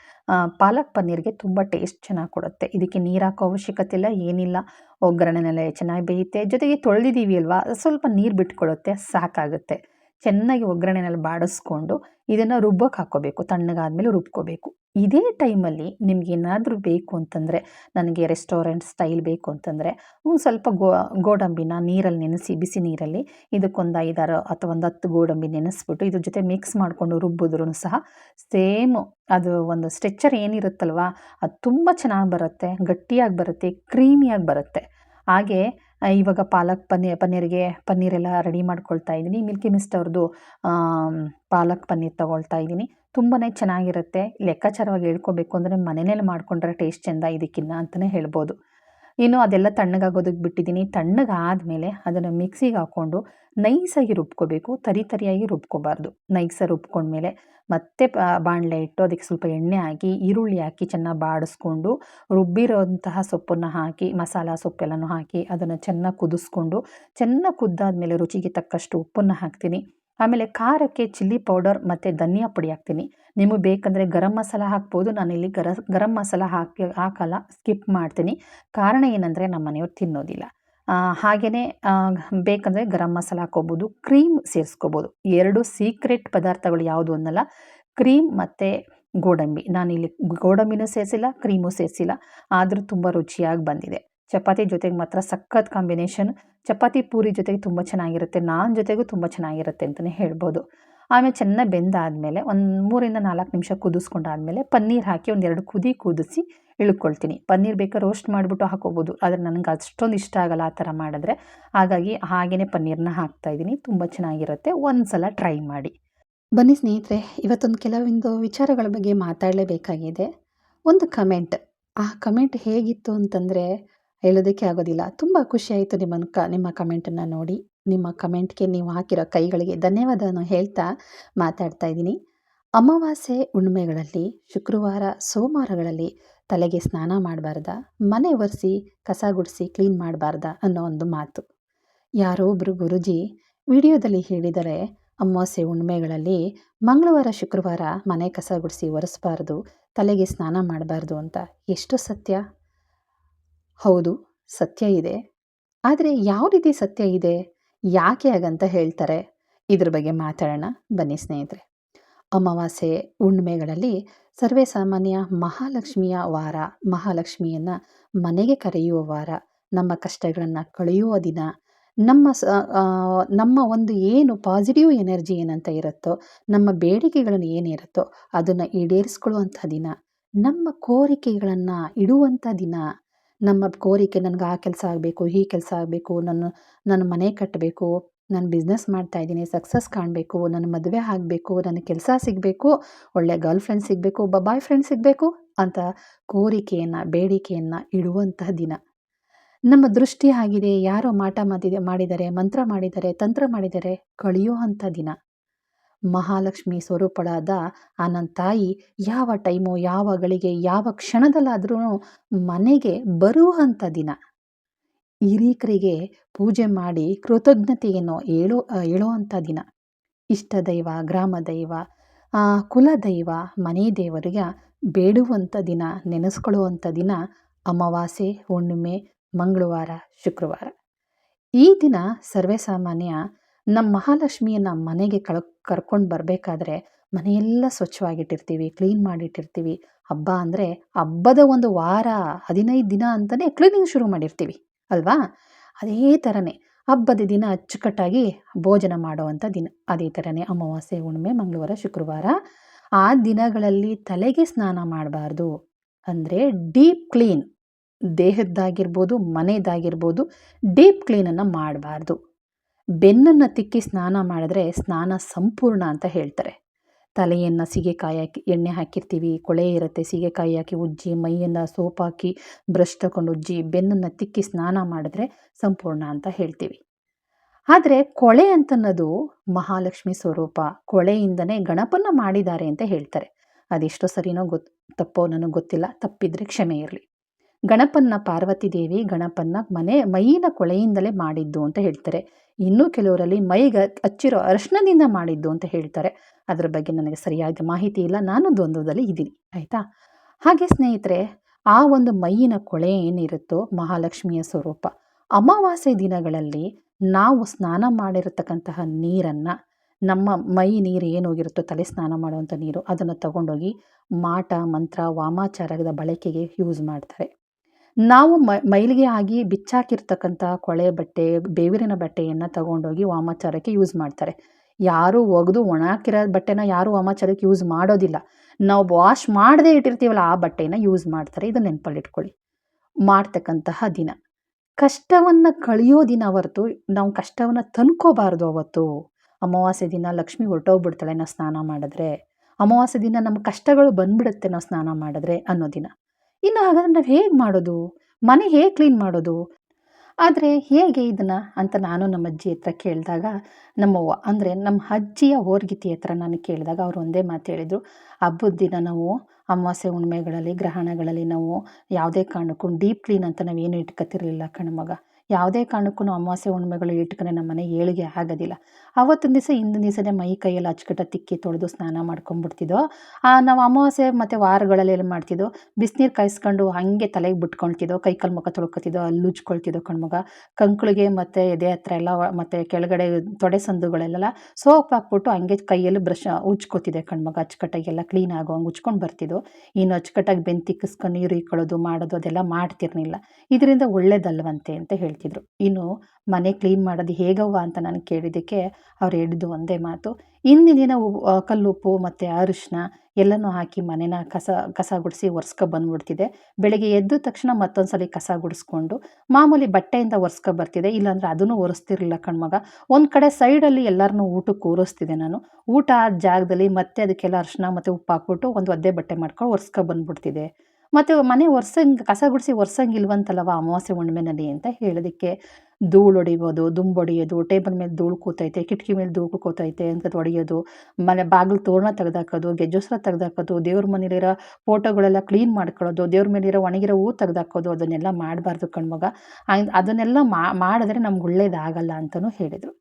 ಪಾಲಕ್ ಪನ್ನೀರ್ಗೆ ತುಂಬ ಟೇಸ್ಟ್ ಚೆನ್ನಾಗಿ ಕೊಡುತ್ತೆ. ಇದಕ್ಕೆ ನೀರು ಹಾಕೋ ಅವಶ್ಯಕತೆ ಇಲ್ಲ, ಏನಿಲ್ಲ. ಒಗ್ಗರಣೆನಲ್ಲೇ ಚೆನ್ನಾಗಿ ಬೇಯುತ್ತೆ. ಜೊತೆಗೆ ತೊಳೆದಿದ್ದೀವಿ ಅಲ್ವಾ? ಸ್ವಲ್ಪ ನೀರು ಬಿಟ್ಕೊಳ್ಳುತ್ತೆ ಸಾಕಾಗುತ್ತೆ. ಚೆನ್ನಾಗಿ ಒಗ್ಗರಣೆನಲ್ಲಿ ಬಾಡಿಸ್ಕೊಂಡು ಇದನ್ನು ರುಬ್ಬಕ್ಕೆ ಹಾಕ್ಕೋಬೇಕು. ತಣ್ಣಗಾದ್ಮೇಲೆ ರುಬ್ಕೋಬೇಕು. ಇದೇ ಟೈಮಲ್ಲಿ ನಿಮಗೇನಾದರೂ ಬೇಕು ಅಂತಂದರೆ, ನನಗೆ ರೆಸ್ಟೋರೆಂಟ್ ಸ್ಟೈಲ್ ಬೇಕು ಅಂತಂದರೆ, ಒಂದು ಸ್ವಲ್ಪ ಗೋ, ಗೋಡಂಬಿನ ನೀರಲ್ಲಿ ನೆನೆಸಿ, ಬಿಸಿ ನೀರಲ್ಲಿ ಇದಕ್ಕೊಂದು ಐದಾರು ಅಥವಾ ಒಂದು ಹತ್ತು ಗೋಡಂಬಿ ನೆನೆಸ್ಬಿಟ್ಟು ಇದ್ರ ಜೊತೆ ಮಿಕ್ಸ್ ಮಾಡಿಕೊಂಡು ರುಬ್ಬಿದ್ರೂ ಸಹ ಸೇಮ್ ಅದು ಒಂದು ಸ್ಟ್ರೆಚ್ಚರ್ ಏನಿರುತ್ತಲ್ವ, ಅದು ತುಂಬ ಚೆನ್ನಾಗಿ ಬರುತ್ತೆ, ಗಟ್ಟಿಯಾಗಿ ಬರುತ್ತೆ, ಕ್ರೀಮಿಯಾಗಿ ಬರುತ್ತೆ. ಹಾಗೆ ಇವಾಗ ಪಾಲಕ್ ಪನ್ನೀರ್, ಪನ್ನೀರಿಗೆ ಪನ್ನೀರೆಲ್ಲ ರೆಡಿ ಮಾಡ್ಕೊಳ್ತಾ ಇದ್ದೀನಿ. ಮಿಲ್ಕಿ ಮಿಸ್ಟ್ ಅವ್ರದ್ದು ಪಾಲಕ್ ಪನ್ನೀರ್ ತೊಗೊಳ್ತಾ ಇದ್ದೀನಿ. ತುಂಬಾ ಚೆನ್ನಾಗಿರುತ್ತೆ. ಲೆಕ್ಕಾಚಾರವಾಗಿ ಹೇಳ್ಕೊಬೇಕು ಅಂದರೆ ಮನೆಯಲ್ಲಿ ಮಾಡಿಕೊಂಡ್ರೆ ಟೇಸ್ಟ್ ಚೆಂದ ಇದಕ್ಕಿನ್ನ ಅಂತಲೇ ಹೇಳ್ಬೋದು. ಇನ್ನು ಅದೆಲ್ಲ ತಣ್ಣಗಾಗೋದಕ್ಕೆ ಬಿಟ್ಟಿದ್ದೀನಿ. ತಣ್ಣಗಾದಮೇಲೆ ಅದನ್ನು ಮಿಕ್ಸಿಗೆ ಹಾಕ್ಕೊಂಡು ನೈಸಾಗಿ ರುಬ್ಕೋಬೇಕು. ತರಿ ತರಿಯಾಗಿ ರುಬ್ಕೋಬಾರ್ದು. ನೈಸಾಗಿ ರುಬ್ಕೊಂಡ್ಮೇಲೆ ಮತ್ತೆ ಬಾಣಲೆ ಇಟ್ಟು ಅದಕ್ಕೆ ಸ್ವಲ್ಪ ಎಣ್ಣೆ ಹಾಕಿ, ಈರುಳ್ಳಿ ಹಾಕಿ ಚೆನ್ನಾಗಿ ಬಾಡಿಸ್ಕೊಂಡು, ರುಬ್ಬಿರೋಂತಹ ಸೊಪ್ಪನ್ನು ಹಾಕಿ, ಮಸಾಲ ಸೊಪ್ಪೆಲ್ಲನೂ ಹಾಕಿ ಅದನ್ನು ಚೆನ್ನಾಗಿ ಕುದಿಸ್ಕೊಂಡು, ಚೆನ್ನಾಗಿ ಕುದ್ದಾದ್ಮೇಲೆ ರುಚಿಗೆ ತಕ್ಕಷ್ಟು ಉಪ್ಪನ್ನು ಹಾಕ್ತೀನಿ. ಆಮೇಲೆ ಖಾರಕ್ಕೆ ಚಿಲ್ಲಿ ಪೌಡರ್ ಮತ್ತು ಧನಿಯಾ ಪುಡಿ ಹಾಕ್ತೀನಿ. ನಿಮಗೆ ಬೇಕಂದರೆ ಗರಂ ಮಸಾಲ ಹಾಕ್ಬೋದು. ನಾನಿಲ್ಲಿ ಗರ, ಗರಂ ಮಸಾಲ ಹಾಕಿ, ಹಾಕಲ್ಲ ಸ್ಕಿಪ್ ಮಾಡ್ತೀನಿ. ಕಾರಣ ಏನಂದರೆ ನಮ್ಮ ಮನೆಯವ್ರು ತಿನ್ನೋದಿಲ್ಲ. ಹಾಗೆಯೇ ಬೇಕಂದರೆ ಗರಂ ಮಸಾಲ ಹಾಕ್ಕೋಬೋದು ಕ್ರೀಮ್ ಸೇರಿಸ್ಕೋಬೋದು. ಎರಡು ಸೀಕ್ರೆಟ್ ಪದಾರ್ಥಗಳು ಯಾವುದು ಅನ್ನಲ್ಲ ಕ್ರೀಮ್ ಮತ್ತು ಗೋಡಂಬಿ. ನಾನಿಲ್ಲಿ ಗೋಡಂಬಿನೂ ಸೇರಿಸಿಲ್ಲ ಕ್ರೀಮು ಸೇರಿಸಿಲ್ಲ. ಆದರೂ ತುಂಬ ರುಚಿಯಾಗಿ ಬಂದಿದೆ. ಚಪಾತಿ ಜೊತೆಗೆ ಮಾತ್ರ ಸಖತ್ ಕಾಂಬಿನೇಷನ್ ಚಪಾತಿ ಪೂರಿ ಜೊತೆಗೆ ತುಂಬ ಚೆನ್ನಾಗಿರುತ್ತೆ, ನಾನ್ ಜೊತೆಗೂ ತುಂಬ ಚೆನ್ನಾಗಿರುತ್ತೆ ಅಂತಲೇ ಹೇಳ್ಬೋದು. ಆಮೇಲೆ ಚೆನ್ನಾಗಿ ಬೆಂದಾದಮೇಲೆ ಒಂದು ಮೂರಿಂದ ನಾಲ್ಕು ನಿಮಿಷ ಕುದಿಸ್ಕೊಂಡಾದ್ಮೇಲೆ ಪನ್ನೀರ್ ಹಾಕಿ ಒಂದೆರಡು ಕುದಿ ಕುದಿಸಿ ಇಳ್ಕೊಳ್ತೀನಿ. ಪನ್ನೀರ್ ಬೇಕಾದ್ರೆ ರೋಸ್ಟ್ ಮಾಡಿಬಿಟ್ಟು ಹಾಕೋಬೋದು, ಆದರೆ ನನಗೆ ಅಷ್ಟೊಂದು ಇಷ್ಟ ಆಗಲ್ಲ ಆ ಥರ ಮಾಡಿದ್ರೆ. ಹಾಗಾಗಿ ಹಾಗೆಯೇ ಪನ್ನೀರನ್ನ ಹಾಕ್ತಾಯಿದ್ದೀನಿ ತುಂಬ ಚೆನ್ನಾಗಿರುತ್ತೆ ಒಂದು ಸಲ ಟ್ರೈ ಮಾಡಿ. ಬನ್ನಿ ಸ್ನೇಹಿತರೆ, ಇವತ್ತೊಂದು ಕೆಲವೊಂದು ವಿಚಾರಗಳ ಬಗ್ಗೆ ಮಾತಾಡಲೇಬೇಕಾಗಿದೆ. ಒಂದು ಕಮೆಂಟ್ ಆ ಕಮೆಂಟ್ ಹೇಗಿತ್ತು ಅಂತಂದರೆ ಹೇಳೋದಕ್ಕೆ ಆಗೋದಿಲ್ಲ. ತುಂಬ ಖುಷಿಯಾಯಿತು ನಿಮ್ಮ ಕ, ನಿಮ್ಮ ಕಮೆಂಟನ್ನು ನೋಡಿ. ನಿಮ್ಮ ಕಮೆಂಟ್ಗೆ ನೀವು ಹಾಕಿರೋ ಕೈಗಳಿಗೆ ಧನ್ಯವಾದವನ್ನು ಹೇಳ್ತಾ ಮಾತಾಡ್ತಾ ಇದ್ದೀನಿ. ಅಮಾವಾಸ್ಯೆ ಹುಣ್ಣಿಮೆಗಳಲ್ಲಿ ಶುಕ್ರವಾರ ಸೋಮವಾರಗಳಲ್ಲಿ ತಲೆಗೆ ಸ್ನಾನ ಮಾಡಬಾರ್ದ? ಮನೆ ಒರೆಸಿ, ಕಸ ಗುಡಿಸಿ, ಕ್ಲೀನ್ ಮಾಡಬಾರ್ದ ಅನ್ನೋ ಒಂದು ಮಾತು. ಯಾರೋ ಒಬ್ಬರು ಗುರುಜಿ ವಿಡಿಯೋದಲ್ಲಿ ಹೇಳಿದರೆ, ಅಮಾವಾಸ್ಯೆ ಹುಣ್ಣಿಮೆಗಳಲ್ಲಿ ಮಂಗಳವಾರ, ಶುಕ್ರವಾರ ಮನೆ ಕಸ ಗುಡಿಸಿ ಒರೆಸ್ಬಾರ್ದು, ತಲೆಗೆ ಸ್ನಾನ ಮಾಡಬಾರ್ದು ಅಂತ. ಎಷ್ಟು ಸತ್ಯ? ಹೌದು, ಸತ್ಯ ಇದೆ. ಆದರೆ ಯಾವ ರೀತಿ ಸತ್ಯ ಇದೆ? ಯಾಕೆ ಹಾಗಂತ ಹೇಳ್ತಾರೆ? ಇದ್ರ ಬಗ್ಗೆ ಮಾತಾಡೋಣ. ಬನ್ನಿ ಸ್ನೇಹಿತರೆ. ಅಮಾವಾಸ್ಯೆ ಹುಣ್ಣಿಮೆಗಳಲ್ಲಿ ಸರ್ವೇ ಸಾಮಾನ್ಯ ಮಹಾಲಕ್ಷ್ಮಿಯ ವಾರ, ಮಹಾಲಕ್ಷ್ಮಿಯನ್ನು ಮನೆಗೆ ಕರೆಯುವ ವಾರ, ನಮ್ಮ ಕಷ್ಟಗಳನ್ನು ಕಳೆಯುವ ದಿನ, ನಮ್ಮ ಸ ನಮ್ಮ ಒಂದು ಏನು ಪಾಸಿಟಿವ್ ಎನರ್ಜಿ ಏನಂತ ಇರುತ್ತೋ, ನಮ್ಮ ಬೇಡಿಕೆಗಳನ್ನು ಏನಿರುತ್ತೋ ಅದನ್ನು ಈಡೇರಿಸ್ಕೊಳ್ಳುವಂಥ ದಿನ, ನಮ್ಮ ಕೋರಿಕೆಗಳನ್ನು ಇಡುವಂಥ ದಿನ ನಮ್ಮ ಕೋರಿಕೆ ನನಗೆ ಆ ಕೆಲಸ ಆಗಬೇಕು, ಈ ಕೆಲಸ ಆಗಬೇಕು, ನನ್ನ ನನ್ನ ಮನೆ ಕಟ್ಟಬೇಕು ನಾನು ಬಿಸ್ನೆಸ್ ಮಾಡ್ತಾಯಿದ್ದೀನಿ ಸಕ್ಸಸ್ ಕಾಣಬೇಕು, ನನ್ನ ಮದುವೆ ಆಗಬೇಕು, ನನ್ನ ಕೆಲಸ ಸಿಗಬೇಕು ಒಳ್ಳೆಯ ಗರ್ಲ್ ಫ್ರೆಂಡ್ ಸಿಗಬೇಕು, ಒಬ್ಬ ಬಾಯ್ ಫ್ರೆಂಡ್ ಸಿಗಬೇಕು ಅಂತ ಕೋರಿಕೆಯನ್ನು, ಬೇಡಿಕೆಯನ್ನು ಇಡುವಂತಹ ದಿನ. ನಮ್ಮ ದೃಷ್ಟಿ ಆಗಿದೆ, ಯಾರೋ ಮಾಟ ಮಾತಿದೆ ಮಾಡಿದ್ದಾರೆ ಮಂತ್ರ ಮಾಡಿದ್ದಾರೆ ತಂತ್ರ ಮಾಡಿದ್ದಾರೆ ಕಳೆಯುವಂಥ ದಿನ. ಮಹಾಲಕ್ಷ್ಮಿ ಸ್ವರೂಪಳಾದ ಆ ತಾಯಿ ಯಾವ ಟೈಮು, ಯಾವ ಗಳಿಗೆ, ಯಾವ ಕ್ಷಣದಲ್ಲಾದ್ರೂ ಮನೆಗೆ ಬರುವಂಥ ದಿನ. ಹಿರೀಕರಿಗೆ ಪೂಜೆ ಮಾಡಿ ಕೃತಜ್ಞತೆಯನ್ನು ಹೇಳೋ ಹೇಳುವಂಥ ದಿನ. ಇಷ್ಟ ದೈವ ಗ್ರಾಮ ದೈವ ಕುಲದೈವ, ಮನೆ ದೇವರಿಗೆ ಬೇಡುವಂಥ ದಿನ ನೆನೆಸ್ಕೊಳ್ಳುವಂಥ ದಿನ ಅಮಾವಾಸ್ಯೆ, ಹುಣ್ಣಿಮೆ, ಮಂಗಳವಾರ, ಶುಕ್ರವಾರ. ಈ ದಿನ ಸರ್ವೇ ಸಾಮಾನ್ಯ ನಮ್ಮ ಮಹಾಲಕ್ಷ್ಮಿಯನ್ನು ಮನೆಗೆ ಕಳ್, ಕರ್ಕೊಂಡು ಬರಬೇಕಾದ್ರೆ ಮನೆಯೆಲ್ಲ ಸ್ವಚ್ಛವಾಗಿಟ್ಟಿರ್ತೀವಿ, ಕ್ಲೀನ್ ಮಾಡಿಟ್ಟಿರ್ತೀವಿ. ಹಬ್ಬ ಅಂದರೆ ಹಬ್ಬದ ಒಂದು ವಾರ, ಹದಿನೈದು ದಿನ ಅಂತಲೇ ಕ್ಲೀನಿಂಗ್ ಶುರು ಮಾಡಿರ್ತೀವಿ, ಅಲ್ವಾ? ಅದೇ ಥರನೇ ಹಬ್ಬದ ದಿನ ಅಚ್ಚುಕಟ್ಟಾಗಿ ಭೋಜನ ಮಾಡುವಂಥ ದಿನ. ಅದೇ ಥರನೇ ಅಮಾವಾಸ್ಯೆ, ಹುಣ್ಣಿಮೆ, ಮಂಗಳವಾರ, ಶುಕ್ರವಾರ. ಆ ದಿನಗಳಲ್ಲಿ ತಲೆಗೆ ಸ್ನಾನ ಮಾಡಬಾರ್ದು. ಅಂದರೆ ಡೀಪ್ ಕ್ಲೀನ್. ದೇಹದ್ದಾಗಿರ್ಬೋದು ಮನೆಯದಾಗಿರ್ಬೋದು ಡೀಪ್ ಕ್ಲೀನನ್ನು ಮಾಡಬಾರ್ದು. ಬೆನ್ನನ್ನು ತಿಕ್ಕಿ ಸ್ನಾನ ಮಾಡಿದ್ರೆ ಸ್ನಾನ ಸಂಪೂರ್ಣ ಅಂತ ಹೇಳ್ತಾರೆ. ತಲೆಯನ್ನು ಸೀಗೆಕಾಯಿ ಹಾಕಿ, ಎಣ್ಣೆ ಹಾಕಿರ್ತೀವಿ, ಕೊಳೆ ಇರುತ್ತೆ, ಸೀಗೆಕಾಯಿ ಹಾಕಿ ಉಜ್ಜಿ, ಮೈಯನ್ನು ಸೋಪ್ ಹಾಕಿ, ಬ್ರಷ್ ತಗೊಂಡು ಉಜ್ಜಿ, ಬೆನ್ನನ್ನು ತಿಕ್ಕಿ ಸ್ನಾನ ಮಾಡಿದ್ರೆ ಸಂಪೂರ್ಣ ಅಂತ ಹೇಳ್ತೀವಿ. ಆದರೆ ಕೊಳೆ ಅಂತನ್ನೋದು ಮಹಾಲಕ್ಷ್ಮಿ ಸ್ವರೂಪ, ಕೊಳೆಯಿಂದನೇ ಗಣಪನ ಮಾಡಿದ್ದಾರೆ ಅಂತ ಹೇಳ್ತಾರೆ. ಅದೆಷ್ಟೋ ಸರಿನೋ ಗೊತ್ತು ತಪ್ಪೋ ನನಗೆ ಗೊತ್ತಿಲ್ಲ, ತಪ್ಪಿದ್ರೆ ಕ್ಷಮೆ ಇರಲಿ. ಗಣಪನ್ನ ಪಾರ್ವತಿ ದೇವಿ ಗಣಪನ್ನ ಮನೆ ಮೈಯಿನ ಕೊಳೆಯಿಂದಲೇ ಮಾಡಿದ್ದು ಅಂತ ಹೇಳ್ತಾರೆ. ಇನ್ನೂ ಕೆಲವರಲ್ಲಿ ಮೈಗೆ ಹಚ್ಚಿರೋ ಅರ್ಶನದಿಂದ ಮಾಡಿದ್ದು ಅಂತ ಹೇಳ್ತಾರೆ. ಅದರ ಬಗ್ಗೆ ನನಗೆ ಸರಿಯಾದ ಮಾಹಿತಿ ಇಲ್ಲ. ನಾನು ದ್ವಂದ್ವದಲ್ಲಿ ಇದ್ದೀನಿ. ಆಯಿತಾ? ಹಾಗೆ ಸ್ನೇಹಿತರೆ, ಆ ಒಂದು ಮೈಯಿನ ಕೊಳೆ ಏನಿರುತ್ತೋ ಮಹಾಲಕ್ಷ್ಮಿಯ ಸ್ವರೂಪ, ಅಮಾವಾಸ್ಯೆ ದಿನಗಳಲ್ಲಿ ನಾವು ಸ್ನಾನ ಮಾಡಿರತಕ್ಕಂತಹ ನೀರನ್ನು, ನಮ್ಮ ಮೈ ನೀರು ಏನು ಹೋಗಿರುತ್ತೋ ತಲೆ ಸ್ನಾನ ಮಾಡುವಂಥ ನೀರು ಅದನ್ನು ತಗೊಂಡೋಗಿ ಮಾಟ, ಮಂತ್ರ, ವಾಮಾಚಾರದ ಬಳಕೆಗೆ ಯೂಸ್ ಮಾಡ್ತಾರೆ. ನಾವು ಮೈಲಿಗೆ ಆಗಿ ಬಿಚ್ಚಾಕಿರ್ತಕ್ಕಂಥ ಕೊಳೆ ಬಟ್ಟೆ, ಬೇವಿರಿನ ಬಟ್ಟೆಯನ್ನು ತಗೊಂಡೋಗಿ ವಾಮಾಚಾರಕ್ಕೆ ಯೂಸ್ ಮಾಡ್ತಾರೆ. ಯಾರೂ ಒಗೆದು ಒಣಾಕಿರೋ ಬಟ್ಟೆನ ಯಾರೂ ವಾಮಾಚಾರಕ್ಕೆ ಯೂಸ್ ಮಾಡೋದಿಲ್ಲ. ನಾವು ವಾಶ್ ಮಾಡದೇ ಇಟ್ಟಿರ್ತೀವಲ್ಲ ಆ ಬಟ್ಟೆನ ಯೂಸ್ ಮಾಡ್ತಾರೆ. ಇದು ನೆನಪಲ್ಲಿ ಇಟ್ಕೊಳ್ಳಿ ಮಾಡ್ತಕ್ಕಂತಹ ದಿನ. ಕಷ್ಟವನ್ನು ಕಳೆಯೋ ದಿನ ಹೊರತು ನಾವು ಕಷ್ಟವನ್ನು ತಂದ್ಕೋಬಾರ್ದು ಅವತ್ತು. ಅಮಾವಾಸ್ಯೆ ದಿನ ಲಕ್ಷ್ಮಿ ಹೊರಟೋಗ್ಬಿಡ್ತಾಳೆ ನಾವು ಸ್ನಾನ ಮಾಡಿದ್ರೆ. ಅಮಾವಾಸ್ಯೆ ದಿನ ನಮ್ಮ ಕಷ್ಟಗಳು ಬಂದ್ಬಿಡುತ್ತೆ ನಾವು ಸ್ನಾನ ಮಾಡಿದ್ರೆ ಅನ್ನೋ ದಿನ. ಇನ್ನು ಹಾಗಾದ್ರೆ ನಾವು ಹೇಗೆ ಮಾಡೋದು? ಮನೆ ಹೇಗೆ ಕ್ಲೀನ್ ಮಾಡೋದು? ಆದರೆ ಹೇಗೆ ಇದನ್ನು ಅಂತ ನಾನು ನಮ್ಮ ಅಜ್ಜಿ ಹತ್ರ ಕೇಳಿದಾಗ ನಮ್ಮವ್ವ ಅಂದರೆ ನಮ್ಮ ಅಜ್ಜಿಯ ಓರ್ಗಿತಿ ಹತ್ರ ನಾನು ಕೇಳಿದಾಗ ಅವ್ರು ಒಂದೇ ಮಾತು ಹೇಳಿದರು. ಹಬ್ಬದ ದಿನ ನಾವು ಅಮಾವಾಸ್ಯೆ ಹುಣ್ಮೆಗಳಲ್ಲಿ, ಗ್ರಹಣಗಳಲ್ಲಿ ನಾವು ಯಾವುದೇ ಕಾರಣಕ್ಕೂ ಡೀಪ್ ಕ್ಲೀನ್ ಅಂತ ನಾವೇನು ಇಟ್ಕೊತಿರ್ಲಿಲ್ಲ ಕಣ್ಮಗ ಯಾವುದೇ ಕಾರಣಕ್ಕೂ ಅಮಾವಾಸ್ಯೆ ಹುಣ್ಮೆಗಳು ಇಟ್ಕೊಂಡ್ರೆ ನಮ್ಮ ಮನೆ ಏಳಿಗೆ ಆಗೋದಿಲ್ಲ. ಅವತ್ತಿನ ದಿವಸ ಹಿಂದಿನ ದಿವಸನೇ ಮೈ ಕೈಯಲ್ಲಿ ಅಚ್ಚುಕಟ್ಟ ತಿಕ್ಕಿ ತೊಳೆದು ಸ್ನಾನ ಮಾಡ್ಕೊಂಡ್ಬಿಡ್ತಿದ್ದೋ ನಾವು ಅಮಾವಾಸ್ಯೆ ಮತ್ತು ವಾರಗಳಲ್ಲಿ ಏನು ಮಾಡ್ತಿದ್ದೋ ಬಿಸಿನೀರು ಕಾಯಿಸ್ಕೊಂಡು ಹಾಗೆ ತಲೆಗೆ ಬಿಟ್ಕೊಳ್ತಿದ್ದೋ ಕೈ ಕಾಲು ಮುಖ ತೊಳ್ಕೊತಿದ್ದೋ ಅಲ್ಲಿ ಉಜ್ಕೊಳ್ತಿದ್ದೋ ಕಣ್ಮಗ ಕಂಕುಳಿಗೆ ಮತ್ತು ಎದೆ ಹತ್ರ ಎಲ್ಲ ಮತ್ತು ಕೆಳಗಡೆ ತೊಡೆ ಸಂದುಗಳೆಲ್ಲ ಸೋಪ್ ಹಾಕ್ಬಿಟ್ಟು ಹಂಗೆ ಕೈಯಲ್ಲಿ ಬ್ರಷ್ ಉಜ್ಕೋತಿದ್ದೆ ಕಣ್ಮಗ ಅಚ್ಚುಕಟ್ಟಾಗೆಲ್ಲ ಕ್ಲೀನ್ ಆಗೋ ಹಂಗೆ ಉಜ್ಕೊಂಡು ಬರ್ತಿದ್ದೋ ಇನ್ನು ಅಚ್ಚುಕಟ್ಟಾಗಿ ಬೆಂತಿ ತಿಕ್ಕಿಸ್ಕೊಂಡು ನೀರು ಇಕ್ಕೊಳ್ಳೋದು ಮಾಡೋದು ಅದೆಲ್ಲ ಮಾಡ್ತಿರ್ಲಿಲ್ಲ. ಇದರಿಂದ ಒಳ್ಳೇದಲ್ವಂತೆ ಅಂತ ಹೇಳ್ತಿದ್ರು. ಇನ್ನು ಮನೆ ಕ್ಲೀನ್ ಮಾಡೋದು ಹೇಗವ್ವ ಅಂತ ನಾನು ಕೇಳಿದ್ದಕ್ಕೆ ಅವ್ರು ಹೇಳಿದ್ದು ಒಂದೇ ಮಾತು. ಇಂದಿನ ದಿನ ಕಲ್ಲುಪ್ಪು ಮತ್ತು ಅರಿಶಿನ ಎಲ್ಲನೂ ಹಾಕಿ ಮನೆನ ಕಸ ಕಸ ಗುಡಿಸಿ ಒರೆಸ್ಕೊ ಬಂದ್ಬಿಡ್ತಿದೆ. ಬೆಳಗ್ಗೆ ಎದ್ದ ತಕ್ಷಣ ಮತ್ತೊಂದು ಸಲ ಕಸ ಗುಡಿಸ್ಕೊಂಡು ಮಾಮೂಲಿ ಬಟ್ಟೆಯಿಂದ ಒರೆಸ್ಕೊ ಬರ್ತಿದೆ. ಇಲ್ಲಾಂದರೆ ಅದನ್ನು ಒರೆಸ್ತಿರಲಿಲ್ಲ ಕಣ್ಮಗ. ಒಂದು ಕಡೆ ಸೈಡಲ್ಲಿ ಎಲ್ಲರನ್ನೂ ಊಟಕ್ಕೆ ಕೂರಿಸ್ತಿದೆ ನಾನು. ಊಟ ಆದ ಜಾಗದಲ್ಲಿ ಮತ್ತೆ ಅದಕ್ಕೆಲ್ಲ ಅರಿಶಿನ ಮತ್ತು ಉಪ್ಪು ಹಾಕ್ಬಿಟ್ಟು ಒಂದು ಒದ್ದೆ ಬಟ್ಟೆ ಮಾಡ್ಕೊಂಡು ಒರೆಸ್ಕೊ ಬಂದ್ಬಿಡ್ತಿದೆ. ಮತ್ತು ಮನೆ ಒರ್ಸಂಗೆ, ಕಸ ಗುಡಿಸಿ ಒರ್ಸಂಗಿಲ್ವಂತಲ್ಲವ ಅಮಾವಾಸ್ಯೆ ಹುಣ್ಣಿಮೆನಲ್ಲಿ ಅಂತ ಹೇಳೋದಕ್ಕೆ ಧೂಳು ಹೊಡಿಬೋದು, ದುಂಬು ಹೊಡಿಯೋದು, ಟೇಬಲ್ ಮೇಲೆ ಧೂಳು ಕೂತೈತೆ, ಕಿಟಕಿ ಮೇಲೆ ಧೂಳು ಕೂತೈತೆ ಅಂತ ಹೊಡೆಯೋದು, ಮನೆ ಬಾಗಿಲು ತೋರಣ ತೆಗೆದಾಕೋದು, ಗೆಜ್ಜೋಸ್ರ ತೆಗೆದಾಕೋದು, ದೇವ್ರ ಮನೇಲಿರೋ ಫೋಟೋಗಳೆಲ್ಲ ಕ್ಲೀನ್ ಮಾಡ್ಕೊಳ್ಳೋದು, ದೇವ್ರ ಮೇಲಿರೋ ಒಣಗಿರೋ ಹೂ ತೆಗೆದಾಕೋದು, ಅದನ್ನೆಲ್ಲ ಮಾಡಬಾರ್ದು ಕಣ್ಮಗ. ಅದನ್ನೆಲ್ಲ ಮಾಡಿದ್ರೆ ನಮ್ಗೆ ಒಳ್ಳೇದಾಗಲ್ಲ ಅಂತಲೂ ಹೇಳಿದರು.